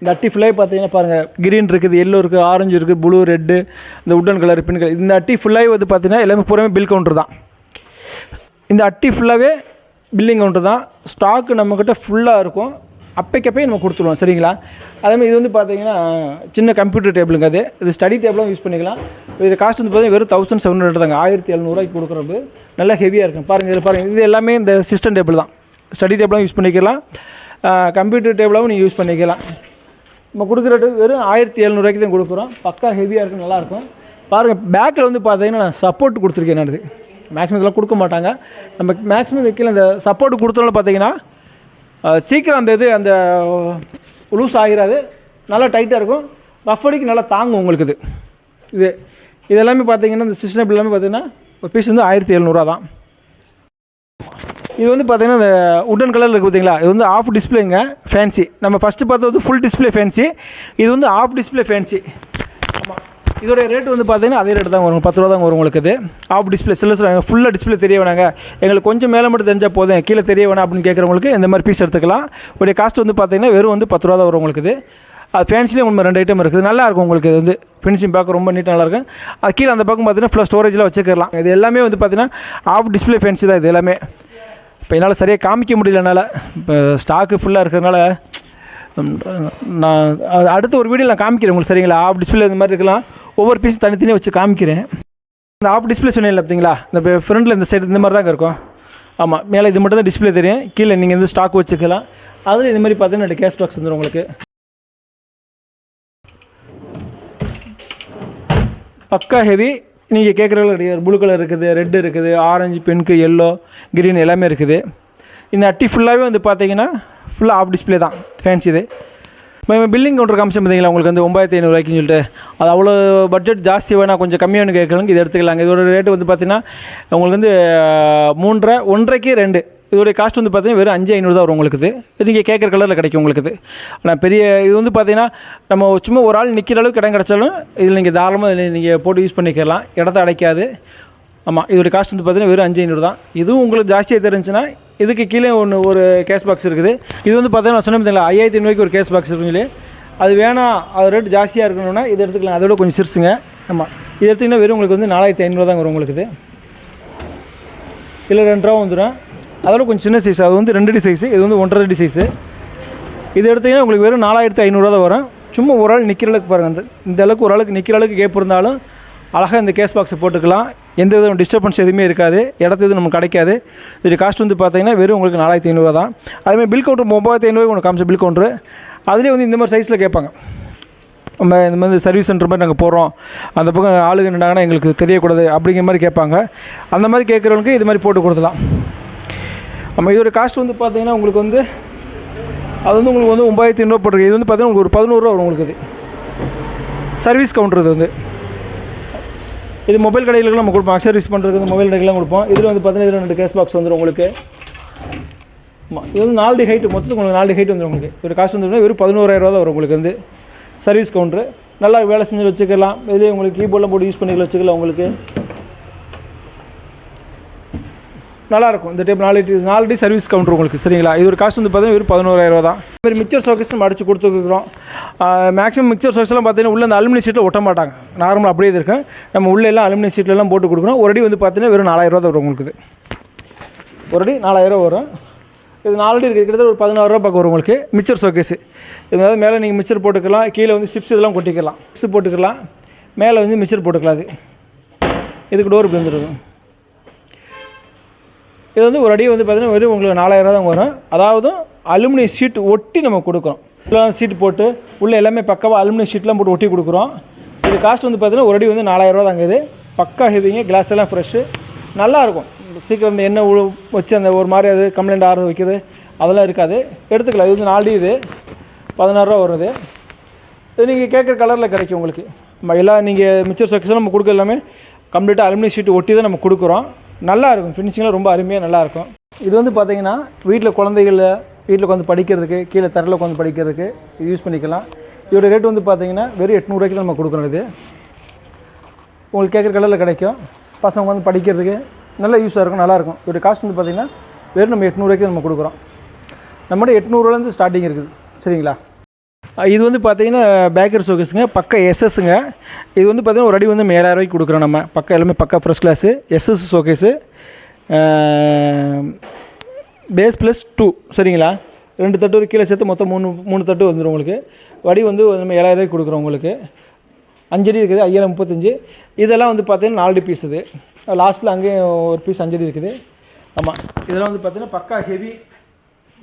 இந்த அட்டி ஃபுல்லாக பார்த்தீங்கன்னா பாருங்கள் கிரீன் இருக்குது எல்லோ இருக்குது ஆரஞ்சு இருக்குது ப்ளூ ரெட்டு இந்த உட்டன் கலர் பின் கலர் இந்த அட்டி ஃபுல்லாகவே வந்து பார்த்தீங்கன்னா எல்லாமே பூராமே பில் கவுண்டர் தான். இந்த அட்டி ஃபுல்லாகவே பில்லிங் கவுண்டர் தான். ஸ்டாக்கு நம்மக்கிட்ட ஃபுல்லாக இருக்கும். அப்பைக்கப்பே நம்ம கொடுத்துருவோம் சரிங்களா? அதேமாதிரி இது வந்து பார்த்தீங்கன்னா சின்ன கம்ப்யூட்டர் டேபிளுங்க அது. இது ஸ்டடி டேபிளும் யூஸ் பண்ணிக்கலாம். இது காஸ்ட் வந்து பார்த்தீங்கன்னா வெறும் தௌசண்ட் செவன் ஹண்ட்ரட் தாங்க. ஆயிரத்தி எழுநூறுவாய்க்கு கொடுக்குறது. நல்லா ஹெவியாக இருக்கும். பாருங்கள் இது பாருங்கள் இது எல்லாமே இந்த சிஸ்டம் டேபிள் தான். ஸ்டடி டேபிளும் யூஸ் பண்ணிக்கலாம். கம்ப்யூட்டர் டேபிளாகவும் நீங்கள் யூஸ் பண்ணிக்கலாம். நம்ம கொடுக்குற வெறும் ஆயிரத்தி எழுநூறுவாய்க்கு தான் கொடுக்குறோம். பக்கா ஹெவியாக இருக்கும். நல்லாயிருக்கும் பாருங்கள் பேக்கில் வந்து பார்த்தீங்கன்னா நான் சப்போர்ட் கொடுத்துருக்கேன் என்னது. மேக்ஸிமம் இதெல்லாம் கொடுக்க மாட்டாங்க. நம்ம மேக்ஸிமம் கீழே இந்த சப்போர்ட் கொடுத்தோம்னு பார்த்தீங்கன்னா சீக்கிரம் அந்த இது அந்த லூஸ் ஆகிடாது நல்லா டைட்டாக இருக்கும். ரஃப் நல்லா தாங்கும் உங்களுக்கு இது. இது இதெல்லாமே பார்த்தீங்கன்னா இந்த சிஸ்டம் எல்லாமே பார்த்தீங்கன்னா ஒரு பீஸ் வந்து ஆயிரத்தி எழுநூறுவா தான். இது வந்து பார்த்தீங்கன்னா இந்த உட்டன் கலரில் இருக்குது பார்த்தீங்களா இது வந்து ஆஃப் டிஸ்பிளேங்க ஃபேன்சி நம்ம ஃபஸ்ட்டு பார்த்தது வந்து ஃபுல் டிஸ்பிளே ஃபேன்சி இது வந்து ஆஃப் டிஸ்பிளே ஃபேன்சி ஆமாம் இதோடைய ரேட் வந்து பார்த்தீங்கன்னா அதே ரேட் தான் வரும். பத்து ரூபா தான் வரும் உங்களுக்கு இது. ஆஃப் டிஸ்பிளே சில ஃபுல்லாக டிஸ்பிளே தெரிய வேணாங்க. எங்களுக்கு கொஞ்சம் மேலே மட்டும் தெரிஞ்சால் போதும். கீழே தெரிய வேணாம் அப்படின்னு கேட்குறவங்களுக்கு இந்த மாதிரி பீஸ் எடுத்துக்கலாம். உடைய காஸ்ட் வந்து பார்த்தீங்கன்னா வெறும் வந்து பத்து ரூபா தான் வரும் உங்களுக்கு இது. அது ஃபேன்சிலே உங்களுக்கு ரெண்டு ஐட்டம் இருக்குது. நல்லா இருக்கும் உங்களுக்கு இது வந்து. ஃபினிஷிங் பார்க்க ரொம்ப நீட்டாக நல்லாயிருக்கும் அது கீழே அந்த பக்கம் பார்த்தீங்கன்னா ஃபுல்லாக ஸ்டோரேஜில் வச்சுக்கலாம். இது எல்லாமே வந்து பார்த்தீங்கன்னா ஆஃப் டிஸ்பிளே ஃபேன்சி தான் இது எல்லாமே. இப்போ என்னால் சரியாக காமிக்க முடியல என்னால். இப்போ ஸ்டாக்கு ஃபுல்லாக இருக்கிறதுனால நான் அடுத்த ஒரு வீடியோ நான் காமிக்கிறேன் உங்களுக்கு சரிங்களா? ஆஃப் டிஸ்பிளே இந்த மாதிரி இருக்கலாம். ஒவ்வொரு பீஸ் தனித்தனியாக வச்சு காமிக்கிறேன். இந்த ஆஃப் டிஸ்பிளே இல்லை பார்த்தீங்களா? இந்த ஃப்ரண்ட்டில் இந்த சைடு இந்த மாதிரி தாங்க இருக்கும். ஆமாம் மேலே இது மட்டும் தான் டிஸ்பிளே தெரியும். கீழே நீங்கள் வந்து ஸ்டாக் வச்சுக்கலாம். அதில் இது மாதிரி பார்த்தீங்கன்னா கேஷ் பாக்ஸ் வந்துடும் உங்களுக்கு. பக்கா ஹெவி நீங்கள் கேட்குற கிடையாது ப்ளூ கலர் இருக்குது ரெட் இருக்குது ஆரஞ்சு பிங்க்கு எல்லோ க்ரீன் எல்லாமே இருக்குது. இந்த அட்டி ஃபுல்லாகவே வந்து பார்த்தீங்கன்னா ஃபுல்லாக ஆஃப் டிஸ்பிளே தான். ஃபேன்சி இது. பில்லிங் கவுண்டர் காமிச்சு பார்த்தீங்களா உங்களுக்கு வந்து ஒம்பாயிரத்தி ஐநூறுரூவாய்க்குன்னு சொல்லிட்டு. அது அவ்வளோ பட்ஜெட் ஜாஸ்தி வேணால் கொஞ்சம் கம்மியானு கேட்குறவங்க இது எடுத்துக்கலாங்க. இதோட ரேட்டு வந்து பார்த்திங்கன்னா உங்களுக்கு வந்து மூன்றரை ஒன்றரைக்கு ரெண்டு. இதோடைய காஸ்ட் வந்து பார்த்தீங்கன்னா வெறும் அஞ்சு ஐநூறு தான் வரும் உங்களுக்கு இது நீங்கள் கேட்குற கலரில் கிடைக்கும் உங்களுக்கு இது ஆனால் பெரிய இது வந்து பார்த்தீங்கன்னா நம்ம சும்மா ஒரு ஆள் நிற்கிற அளவுக்கு இடம் கிடச்சாலும் இதில் நீங்கள் தாராளமாக இதில் நீங்கள் போட்டு யூஸ் பண்ணிக்கலாம். இடத்த அடைக்காது. ஆமாம் இதோடைய காஸ்ட் வந்து பார்த்தீங்கன்னா வெறும் அஞ்சு ஐநூறு தான். இதுவும் உங்களுக்கு ஜாஸ்தியாக தெரிஞ்சுன்னா இதுக்கு கீழே ஒன்று ஒரு கேஸ் பாக்ஸ் இருக்குது. இது வந்து பார்த்தீங்கன்னா நான் சொன்னேன் பார்த்தீங்களா ஐயாயிரத்தி ஐநூறுக்கு ஒரு கேஸ் பாக்ஸ் இருக்குங்களே அது வேணாம் அது ரேட் ஜாஸ்தியாக இருக்கணும்னா இது எடுத்துக்கலாம். அதோட கொஞ்சம் சிறுசுங்க. ஆமாம் இது எடுத்திங்கன்னா வெறும் உங்களுக்கு வந்து நாலாயிரத்தி ஐநூறு தான் வரும் உங்களுக்கு இது இதில் ரெண்டு ரூபா வந்துடும். அதோட கொஞ்சம் சின்ன சைஸ் அது வந்து ரெண்டு அடி சைஸு இது வந்து ஒன்றரை அடி சைஸு இது எடுத்தீங்கன்னா உங்களுக்கு வெறும் நாலாயிரத்தி ஐநூறுரூவா தான் வரும். சும்மா ஒரு ஆள் நிற்கிற அளவுக்கு பாருங்கள் அந்த இந்த அளவுக்கு ஒரு ஆளுக்கு நிற்கிற அளவுக்கு கேப் இருந்தாலும் அழகாக இந்த கேஸ் பாக்ஸை போட்டுக்கலாம். எந்த வித டிஸ்டர்பன்ஸ் எதுவுமே இருக்காது. இடத்து எதுவும் நமக்கு கிடைக்காது. இது காஸ்ட் வந்து பார்த்தீங்கன்னா வெறும் உங்களுக்கு நாலாயிரத்தி ஐநூறுவா தான். அதுமாதிரி பில் கவுண்டர் ஒம்பதாயிரத்தி ஐநூறுவா உங்களுக்கு காமிச்ச பில் கவுண்டர் அதுலேயே வந்து இந்த மாதிரி சைஸில் கேட்பாங்க. நம்ம இந்த மாதிரி சர்வீஸ் சென்டர் மாதிரி நாங்கள் போகிறோம் அந்த பக்கம் ஆளுங்க நின்றாங்கன்னா எங்களுக்கு தெரியக்கூடாது அப்படிங்கிற மாதிரி கேட்பாங்க. அந்த மாதிரி கேட்குறவங்களுக்கு இது மாதிரி போட்டு கொடுக்கலாம் நம்ம இதோட காஸ்ட் வந்து பார்த்தீங்கன்னா உங்களுக்கு வந்து அது வந்து உங்களுக்கு வந்து ஒம்பாயிரத்தி ஐநூறுவா போட்டிருக்கு. இது வந்து பார்த்தீங்கன்னா உங்களுக்கு ஒரு பதினோருவா வரும் உங்களுக்கு இது. சர்வீஸ் கவுண்டர் இது வந்து. இது மொபைல் கடைகளுக்கு நம்ம கொடுப்போம். சர்வீஸ் பண்ணுறதுக்கு மொபைல் கடைக்கெலாம் கொடுப்போம். இதில் வந்து பார்த்தீங்கன்னா இதில் ரெண்டு கேஸ் பாக்ஸ் வந்துடும் உங்களுக்கு. ஆமாம் இது வந்து நாலு ஹைட் மொத்தத்துக்கு உங்களுக்கு நாலு ஹைட் வந்துடும் உங்களுக்கு. ஒரு காசு வந்துடும் வெறும் பதினோராயிரரூவா தான் வரும் உங்களுக்கு வந்து. சர்வீஸ் கவுண்டரு நல்லா வேலை செஞ்சு வச்சுக்கலாம். இதுலேயே உங்களுக்கு கீபோர்டில் போட்டு யூஸ் பண்ணிக்கலாம் வச்சுக்கலாம் உங்களுக்கு. நல்லாயிருக்கும். இந்த டைப் நாலு நாலு சர்வீஸ் கவுண்டர் உங்களுக்கு சரிங்களா? இது ஒரு காஸ்ட் வந்து பார்த்தீங்கன்னா வெறும் பதினோராயிரரூவா தான். இது மாதிரி மிக்சர் ஸ்டோக்கேஸ் நம்ம அடிச்சு கொடுத்துருக்குறோம். மேக்ஸிமம் மிக்சர் ஸ்டோக்கேஸ்லாம் பார்த்தீங்கன்னா உள்ள அந்த அலுமினி சீட்டில் ஒட்ட மாட்டாங்க. நார்மலாக அப்படியே இது இருக்கும் நம்ம உள்ள எல்லாம் அலுமினி சீட்லலாம் போட்டு கொடுக்குறோம். ஒரு அடி வந்து பார்த்தீங்கன்னா வெறும் நாலாயிரரூவா தான் வரும் உங்களுக்கு இது. ஒரு அடி நாலாயிரம் வரும். இது நாலடி இருக்குது கிட்டத்தட்ட ஒரு பதினாறுரூவா பக்கம் வரும் உங்களுக்கு மிக்சர் ஷோகேஸு இதாவது மேலே நீங்கள் மிக்சர் போட்டுக்கலாம். கீழே வந்து சிப்ஸ் இதெல்லாம் கொட்டிக்கலாம். சிப்ஸ் போட்டுக்கலாம். மேலே வந்து மிக்சர் போட்டுக்கலாம் அது இதுக்கு டோர் இப்படி வந்துருக்கும் இது வந்து ஒரு அடி வந்து பார்த்தீங்கன்னா வெறும் உங்களுக்கு நாலாயிரம் தான் வரும். அதாவது அலுமினிய ஷீட் ஒட்டி நம்ம கொடுக்குறோம். உள்ள சீட் போட்டு உள்ளே எல்லாமே பக்காவாக அலுமினிய ஷீட்லாம் போட்டு ஒட்டி கொடுக்குறோம். இது காஸ்ட் வந்து பார்த்தீங்கன்னா ஒரு அடி வந்து நாலாயிரரூவா தாங்க இது. பக்கா ஹெவிங்க கிளாஸ் எல்லாம் ஃப்ரெஷ்ஷு நல்லாயிருக்கும். சீக்கிரம் இந்த எண்ணெய் வச்சு அந்த ஒரு மாதிரி அது கம்ப்ளைண்ட் ஆறு வைக்கிறது அதெல்லாம் இருக்காது. எடுத்துக்கலாம். இது வந்து நாலு இது. பதினாறுரூவா வருது. இது நீங்கள் கேட்குற கலரில் கிடைக்கும் உங்களுக்கு. எல்லாம் நீங்கள் மிச்சர் சொக்கஸ் நம்ம கொடுக்க எல்லாமே கம்ப்ளீட்டாக அலுமினியம் ஷீட் ஒட்டி தான் நம்ம கொடுக்குறோம். நல்லா இருக்கும் ஃபினிஷிங்லாம் ரொம்ப அருமையாக நல்லாயிருக்கும். இது வந்து பார்த்தீங்கன்னா வீட்டில் குழந்தைகள வீட்டில் உட்காந்து படிக்கிறதுக்கு கீழே தரையில் உட்காந்து படிக்கிறதுக்கு இது யூஸ் பண்ணிக்கலாம். இதோட ரேட் வந்து பார்த்தீங்கன்னா வெறும் எட்நூறுவாய்க்கு நம்ம கொடுக்குறோம் இது. உங்களுக்கு கேட்குற கலரில் கிடைக்கும். பசங்க வந்து படிக்கிறதுக்கு நல்ல யூஸாக இருக்கும் நல்லாயிருக்கும். இதோட காஸ்ட் வந்து பார்த்தீங்கன்னா வெறும் நம்ம எட்நூறுவாய்க்கு நம்ம கொடுக்குறோம். நம்மகிட்ட எட்நூறுவாலேருந்து ஸ்டார்டிங் இருக்குது. சரிங்களா? இது வந்து பார்த்தீங்கன்னா பேக்கர் ஷோகேஸுங்க பக்க எஸ்எஸ்ஸுங்க இது வந்து பார்த்தீங்கன்னா ஒரு அடி வந்து நம்ம ஏழாயிரூவாய்க்கு கொடுக்குறோம் நம்ம. பக்கம் எல்லாமே பக்கா first class SS showcase base plus two சரிங்களா? ரெண்டு தட்டு ஒரு கீழே சேர்த்து மொத்தம் மூணு மூணு தட்டு வந்துடும் உங்களுக்கு. வடி வந்து நம்ம ஏழாயிரூவாய்க்கு கொடுக்குறோம் உங்களுக்கு. அஞ்சடி இருக்குது ஐயாயிரம் முப்பத்தஞ்சு. இதெல்லாம் வந்து பார்த்தீங்கன்னா நாலு பீஸ் இது. லாஸ்ட்டில் அங்கேயும் ஒரு பீஸ் அஞ்சடி இருக்குது. ஆமாம் இதெல்லாம் வந்து பார்த்தீங்கன்னா பக்கா ஹெவி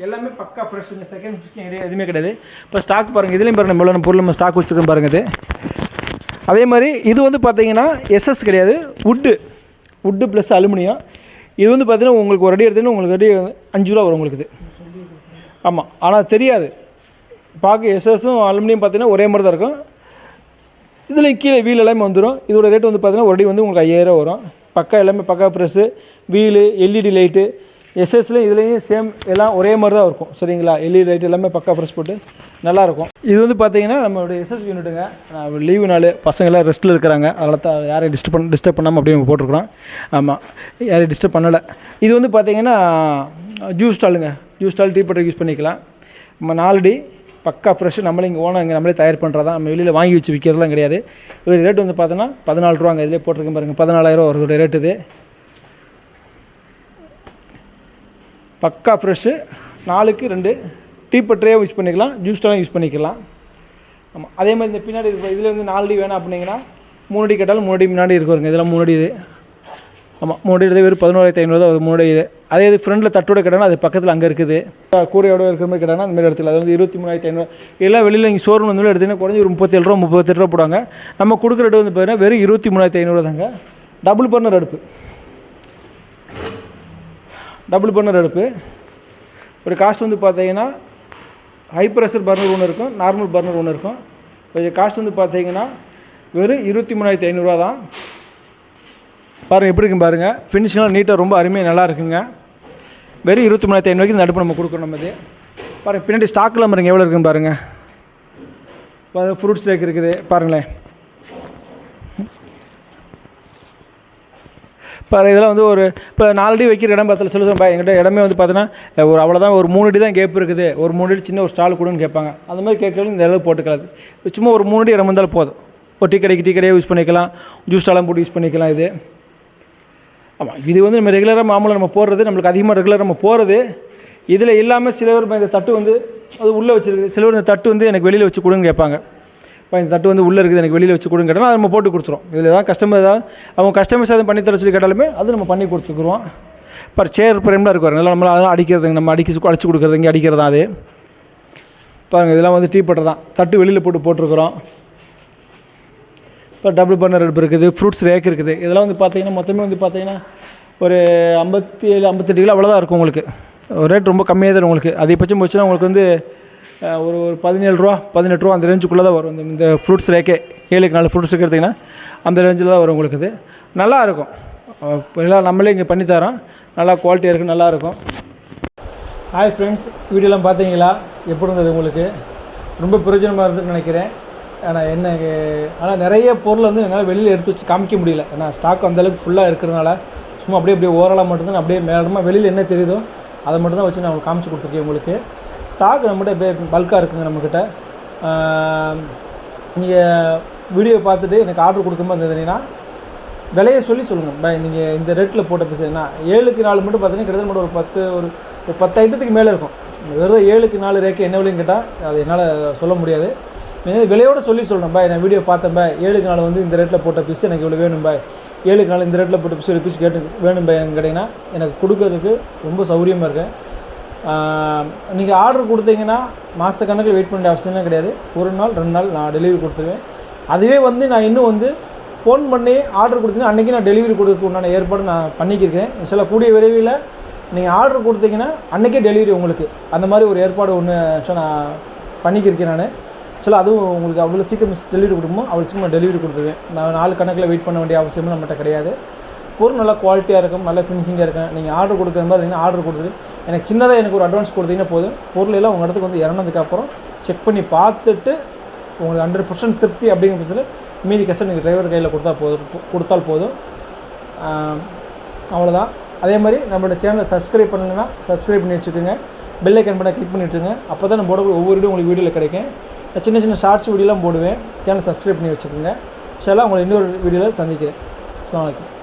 எல்லாமே பக்கா ஃப்ரெஷ்ஷுங்க செகண்ட் ஃபிஷ்டிங் ஏரியா எதுவுமே கிடையாது. இப்போ ஸ்டாக் பாருங்கள் இதுலேயும் பாருங்கள் இவ்வளோ பொருள் நம்ம ஸ்டாக் வச்சுருக்கோம் பாருங்கள் இது. அதே மாதிரி இது வந்து பார்த்தீங்கன்னா எஸ்எஸ் கிடையாது வுட்டு வுட்டு ப்ளஸ் அலுமினியம் இது வந்து பார்த்தீங்கன்னா உங்களுக்கு ஒரு அடி எடுத்துன்னு உங்களுக்கு அடி அஞ்சு ரூபா வரும் உங்களுக்கு இது. ஆமாம் ஆனால் தெரியாது. பார்க்க எஸ்எஸும் அலுமினியம் பார்த்தீங்கன்னா ஒரே மாதிரி தான் இருக்கும். இதில் கீழே வீல் எல்லாமே வந்துடும் இதோட ரேட் வந்து பார்த்தீங்கன்னா ஒரு அடி வந்து உங்களுக்கு ஐயாயிரம் வரும். பக்கா எல்லாமே பக்கா ப்ரெஸ்ஸு வீலு எல்இடி லைட்டு எஸ்எஸ்லையும் இதுலேயும் சேம் எல்லாம் ஒரே மாதிரி தான் இருக்கும். சரிங்களா? எல்இ லைட் எல்லாமே பக்கா ப்ரெஸ் போட்டு நல்லாயிருக்கும். இது வந்து பார்த்தீங்கன்னா நம்மளுடைய எஸ்எஸ் யூனிட்டுங்க லீவு நாள் பசங்களாம் ரெஸ்ட்டில் இருக்கிறாங்க. அதனால தான் யாரையும் டிஸ்டர்ப் பண்ண டிஸ்டர்ப் பண்ணாமல் அப்படியே போட்டிருக்கிறோம். ஆமாம் யாரையும் டிஸ்டர்ப் பண்ணலை. இது வந்து பார்த்தீங்கன்னா ஜூஸ் ஸ்டாலுங்க ஜூஸ் ஸ்டால் டீ பட்டர் யூஸ் பண்ணிக்கலாம். நம்ம நாலடி பக்கா ஃப்ரெஷ்ஷு நம்மளே இங்கே ஓனாக இங்கே நம்மளே தயார் பண்ணுறதா நம்ம வெளியில் வாங்கி வச்சு விற்கிறதுலாம் கிடையாது. இதோட ரேட் வந்து பார்த்தோன்னா பதினாலு ரூபாங்க. இதிலே போட்டிருக்கேன் பாருங்கள் பதினாலாயிரம் வருது ரேட் இது. பக்கா ஃப்ரெஷ்ஷு நாலுக்கு ரெண்டு. டீ பட்டரையாக யூஸ் பண்ணிக்கலாம். ஜூஸ் ஸ்டாலும் யூஸ் பண்ணிக்கலாம். ஆமாம் அதே மாதிரி இந்த பின்னாடி இதில் வந்து நாலு அடி வேணாம் அப்படிங்கன்னா மூணு அடி கேட்டாலும் மூணு அடி முன்னாடி இருக்குங்க இதெல்லாம் மூணு அடி இது. ஆமாம் மூணு அடி இது வெறும் பதினோராயிரத்தி ஐநூறு அது மூணு அடி இது. அதே இது ஃப்ரெண்டில் தட்டோட கேட்டாங்கன்னா அது பக்கத்தில் அங்கே இருக்குது. கூரையோட இருக்கிற மாதிரி கேட்டாங்கன்னா அந்த மாதிரி இடத்துல அது வந்து இருபத்தி மூணாயிரத்தி ஐநூறு. எல்லாம் வெளியில் இங்கே ஷோரூம் வந்து எடுத்தீங்கன்னா குறைஞ்சி ஒரு முப்பத்தேழு ரூபா முப்பத்தெட்டு ரூபா போடுவாங்க. நம்ம கொடுக்குற ரேட் வந்து பார்த்தீங்கன்னா வெறும் இருபத்தி மூணாயிரத்தி ஐநூறு தாங்க. டபுள் பர்னர் அடுப்பு. டபுள் பர்னர் அடுப்பு ஒரு காஸ்ட் வந்து பார்த்தீங்கன்னா ஹை ப்ரெஷர் பர்னர் ஒன்று இருக்கும் நார்மல் பர்னர் ஒன்று இருக்கும். இது காஸ்ட் வந்து பார்த்தீங்கன்னா வெறும் இருபத்தி மூணாயிரத்தி ஐநூறுரூவா தான். பாருங்கள் எப்படி இருக்கும் பாருங்கள் ஃபினிஷிங்லாம் நீட்டாக ரொம்ப அருமையாக நல்லா இருக்குங்க. வெறும் இருபத்தி மூணாயிரத்தி ஐநூறுக்கு இந்த அடுப்பு நம்ம கொடுக்கணும் நம்ம இது. பாருங்கள் பின்னாடி ஸ்டாக்கில் பாருங்கள் எவ்வளோ இருக்குன்னு பாருங்கள் பாருங்கள் ஃப்ரூட்ஸ் கேக் இருக்குது பாருங்களேன். இப்போ இதெல்லாம் வந்து ஒரு இப்போ நாலு அடி வைக்கிற இடம் பார்த்துல சொல்லுங்கள் எங்கிட்ட இடமே வந்து பார்த்தீங்கன்னா ஒரு அவ்வளோதான் ஒரு மூணு அடி தான் கேப் இருக்குது. ஒரு மூணு அடி சின்ன ஒரு ஸ்டால் கொடுன்னு கேட்பாங்க. அந்த மாதிரி கேட்கறது இந்த அளவு போட்டுக்கலாம் சும்மா ஒரு மூணு அடி இடம் வந்தாலும் போதும். ஒரு டீ கடைக்கு டீ கடையாக யூஸ் பண்ணிக்கலாம். ஜூஸ் ஸ்டாலாம் போட்டு யூஸ் பண்ணிக்கலாம் இது. ஆமாம் இது வந்து நம்ம ரெகுலராக மாமூலாக நம்ம போடுறது நம்மளுக்கு அதிகமாக ரெகுலராக நம்ம போகிறது இதில் இல்லாமல் சிலவர் இந்த தட்டு வந்து அது உள்ளே வச்சுருக்கு சிலவர் இந்த தட்டு வந்து எனக்கு வெளியில் வச்சு கொடுன்னு கேட்பாங்க. இப்போ இந்த தட்டு வந்து உள்ளே இருக்குது எனக்கு வெளியில் வச்சு கொடுங்க கேட்டாலும் அதை நம்ம போட்டு கொடுத்துரும் இதில் ஏதாவது கஸ்டமர் ஏதாவது அவங்க கஸ்டமர்ஸ் எதுவும் பண்ணி தர சொல்லி கேட்டாலுமே அது நம்ம பண்ணி கொடுத்துக்குறோம். இப்போ சேர் பிரேம்லாம் இருக்கு பாருங்க நம்மளால் அதெல்லாம் அடிக்கிறதுங்க நம்ம அடிக்க அடிச்சு கொடுக்குறது இங்கே அடிக்கிறது தான் அது. பாருங்கள் இதெல்லாம் வந்து டீ பட்டர் தான். தட்டு வெளியில் போட்டு போட்டிருக்குறோம். இப்போ டபுள் பர்னர் அடுப்பு இருக்குது ஃப்ரூட்ஸ் ரேக் இருக்குது. இதெல்லாம் வந்து பார்த்தீங்கன்னா மொத்தமே வந்து பார்த்தீங்கன்னா ஒரு ஐம்பத்தி ஏழு ஐம்பத்தெட்டு கிலோ அவ்வளோதான் இருக்கும் உங்களுக்கு. ரேட் ரொம்ப கம்மியாக தான் உங்களுக்கு. அதிகபட்சம் போச்சுன்னா உங்களுக்கு வந்து ஒரு ஒரு பதினேழு ரூபா பதினெட்டு ரூபா அந்த ரேஞ்சுக்குள்ளே தான் வரும். இந்த ஃப்ரூட்ஸ் ரேக்கே ஏழுக்கு நாலு ஃப்ரூட்ஸ் எடுத்திங்கன்னா அந்த ரேஞ்சில் தான் வரும் உங்களுக்கு இது. நல்லா இருக்கும். எல்லாம் நம்மளே இங்கே பண்ணித்தரோம் நல்லா குவாலிட்டியாக இருக்குது நல்லாயிருக்கும் ஹாய் ஃப்ரெண்ட்ஸ் வீடியோலாம் பார்த்தீங்களா? எப்படி இருந்தது உங்களுக்கு? ரொம்ப பிரயோஜனமாக இருந்துன்னு நினைக்கிறேன். ஆனால் என்ன ஆனால் நிறைய பொருள் வந்து என்னால் வெளியில் எடுத்து வச்சு காமிக்க முடியல. ஏன்னா ஸ்டாக் அந்தளவுக்கு ஃபுல்லாக இருக்கிறதுனால சும்மா அப்படியே அப்படியே ஓரலாக மட்டும்தான் அப்படியே மேலமாக வெளியில் என்ன தெரியுதோ அதை மட்டும்தான் வச்சு நான் உங்களுக்கு காமிச்சு கொடுத்துருக்கேன் உங்களுக்கு. ஸ்டாக் நம்மகிட்ட பல்காக இருக்குங்க நம்மக்கிட்ட நீங்கள் வீடியோ பார்த்துட்டு எனக்கு ஆர்டர் கொடுக்கும்போது இருந்ததுன்னா விலையை சொல்லி சொல்லுங்கள் பை நீங்கள் இந்த ரேட்டில் போட்ட பீஸ் என்ன? ஏழுக்கு நாலு மட்டும் பார்த்தீங்கன்னா கிட்டத்தட்ட மட்டும் ஒரு பத்து ஒரு ஒரு பத்து ஐட்டத்துக்கு மேலே இருக்கும். வெறும் ஏழுக்கு நாலு ரேக்கு என்ன விலைன்னு கேட்டால் அது என்னால் சொல்ல முடியாது. நீங்கள் விலையோட சொல்லி சொல்லணும் பாய் நான் வீடியோ பார்த்தேன். பாய் ஏழுக்கு நாலு வந்து இந்த ரேட்டில் போட்ட பீஸ் எனக்கு இவ்வளோ வேணும் பாய் ஏழுக்கு நாலு இந்த ரேட்டில் போட்ட பீஸ் ஒரு பீஸ் கேட்டு வேணும் பாய் கேட்டிங்கன்னா எனக்கு கொடுக்கறதுக்கு ரொம்ப சௌகரியமாக இருக்குது நீங்கள் ஆர்டர் கொடுத்தீங்கன்னா மாதக்கணக்கில் வெயிட் பண்ண அவசியம்லாம் கிடையாது. ஒரு நாள் ரெண்டு நாள் நான் டெலிவரி கொடுத்துருவேன். அதுவே வந்து நான் இன்னும் வந்து ஃபோன் பண்ணி ஆர்டர் கொடுத்தீங்கன்னா அன்றைக்கி நான் டெலிவரி கொடுக்க உண்டான ஏற்பாடு நான் பண்ணிக்கிருக்கேன் சில கூடிய விரைவில் நீங்கள் ஆர்டர் கொடுத்தீங்கன்னா அன்றைக்கே டெலிவரி உங்களுக்கு. அந்த மாதிரி ஒரு ஏற்பாடு ஒன்று ஆக்சுவலாக நான் பண்ணிக்கிருக்கேன் நான். ஆக்சுவலாக அதுவும் உங்களுக்கு அவ்வளோ சீக்கிரம் டெலிவரி கொடுக்குமோ அவ்வளோ சீக்கிரம் நான் டெலிவரி கொடுத்துருவேன். நான் நாலு கணக்கில் வெயிட் பண்ண வேண்டிய அவசியமும் நம்மகிட்ட கிடையாது. பொருள் நல்லா குவாலிட்டியாக இருக்கும் நல்லா ஃபினிஷிங்காக இருக்கும். நீங்கள் ஆர்டர் கொடுக்குற மாதிரி இருந்தீங்கன்னா ஆர்டர் கொடுத்துட்டு எனக்கு சின்னதாக எனக்கு ஒரு அட்வான்ஸ் கொடுத்தீங்கன்னா போதும். பொருள் எல்லாம் உங்கள் இடத்துக்கு வந்து இறந்ததுக்கப்புறம் செக் பண்ணி பார்த்துட்டு உங்களுக்கு ஹண்ட்ரட் பர்சன்ட் திருப்தி அப்படிங்கிற பட்சத்தில் மீதி கஷ்டம் நீங்கள் டிரைவர் கையில் கொடுத்தா போதும். கொடுத்தால் போதும். அவ்வளோதான் அதே மாதிரி நம்மளோட சேனலை சப்ஸ்கிரைப் பண்ணுங்கன்னா சப்ஸ்கிரைப் பண்ணி வச்சுக்கோங்க. பெல் ஐக்கன் பண்ண கிளிக் பண்ணிவிட்டுருங்க அப்போ தான் நம்ம போடக்கூடிய ஒவ்வொரு வீடியோ உங்களுக்கு வீடியோவில் கிடைக்கும். நான் சின்ன சின்ன ஷார்ட்ஸ் வீடியோலாம் போடுவேன். சேனல் சப்ஸ்கிரைப் பண்ணி வச்சுக்கோங்க. சில உங்களை இன்னொரு வீடியோவில் சந்திக்கிறேன். ஸோ வணக்கம்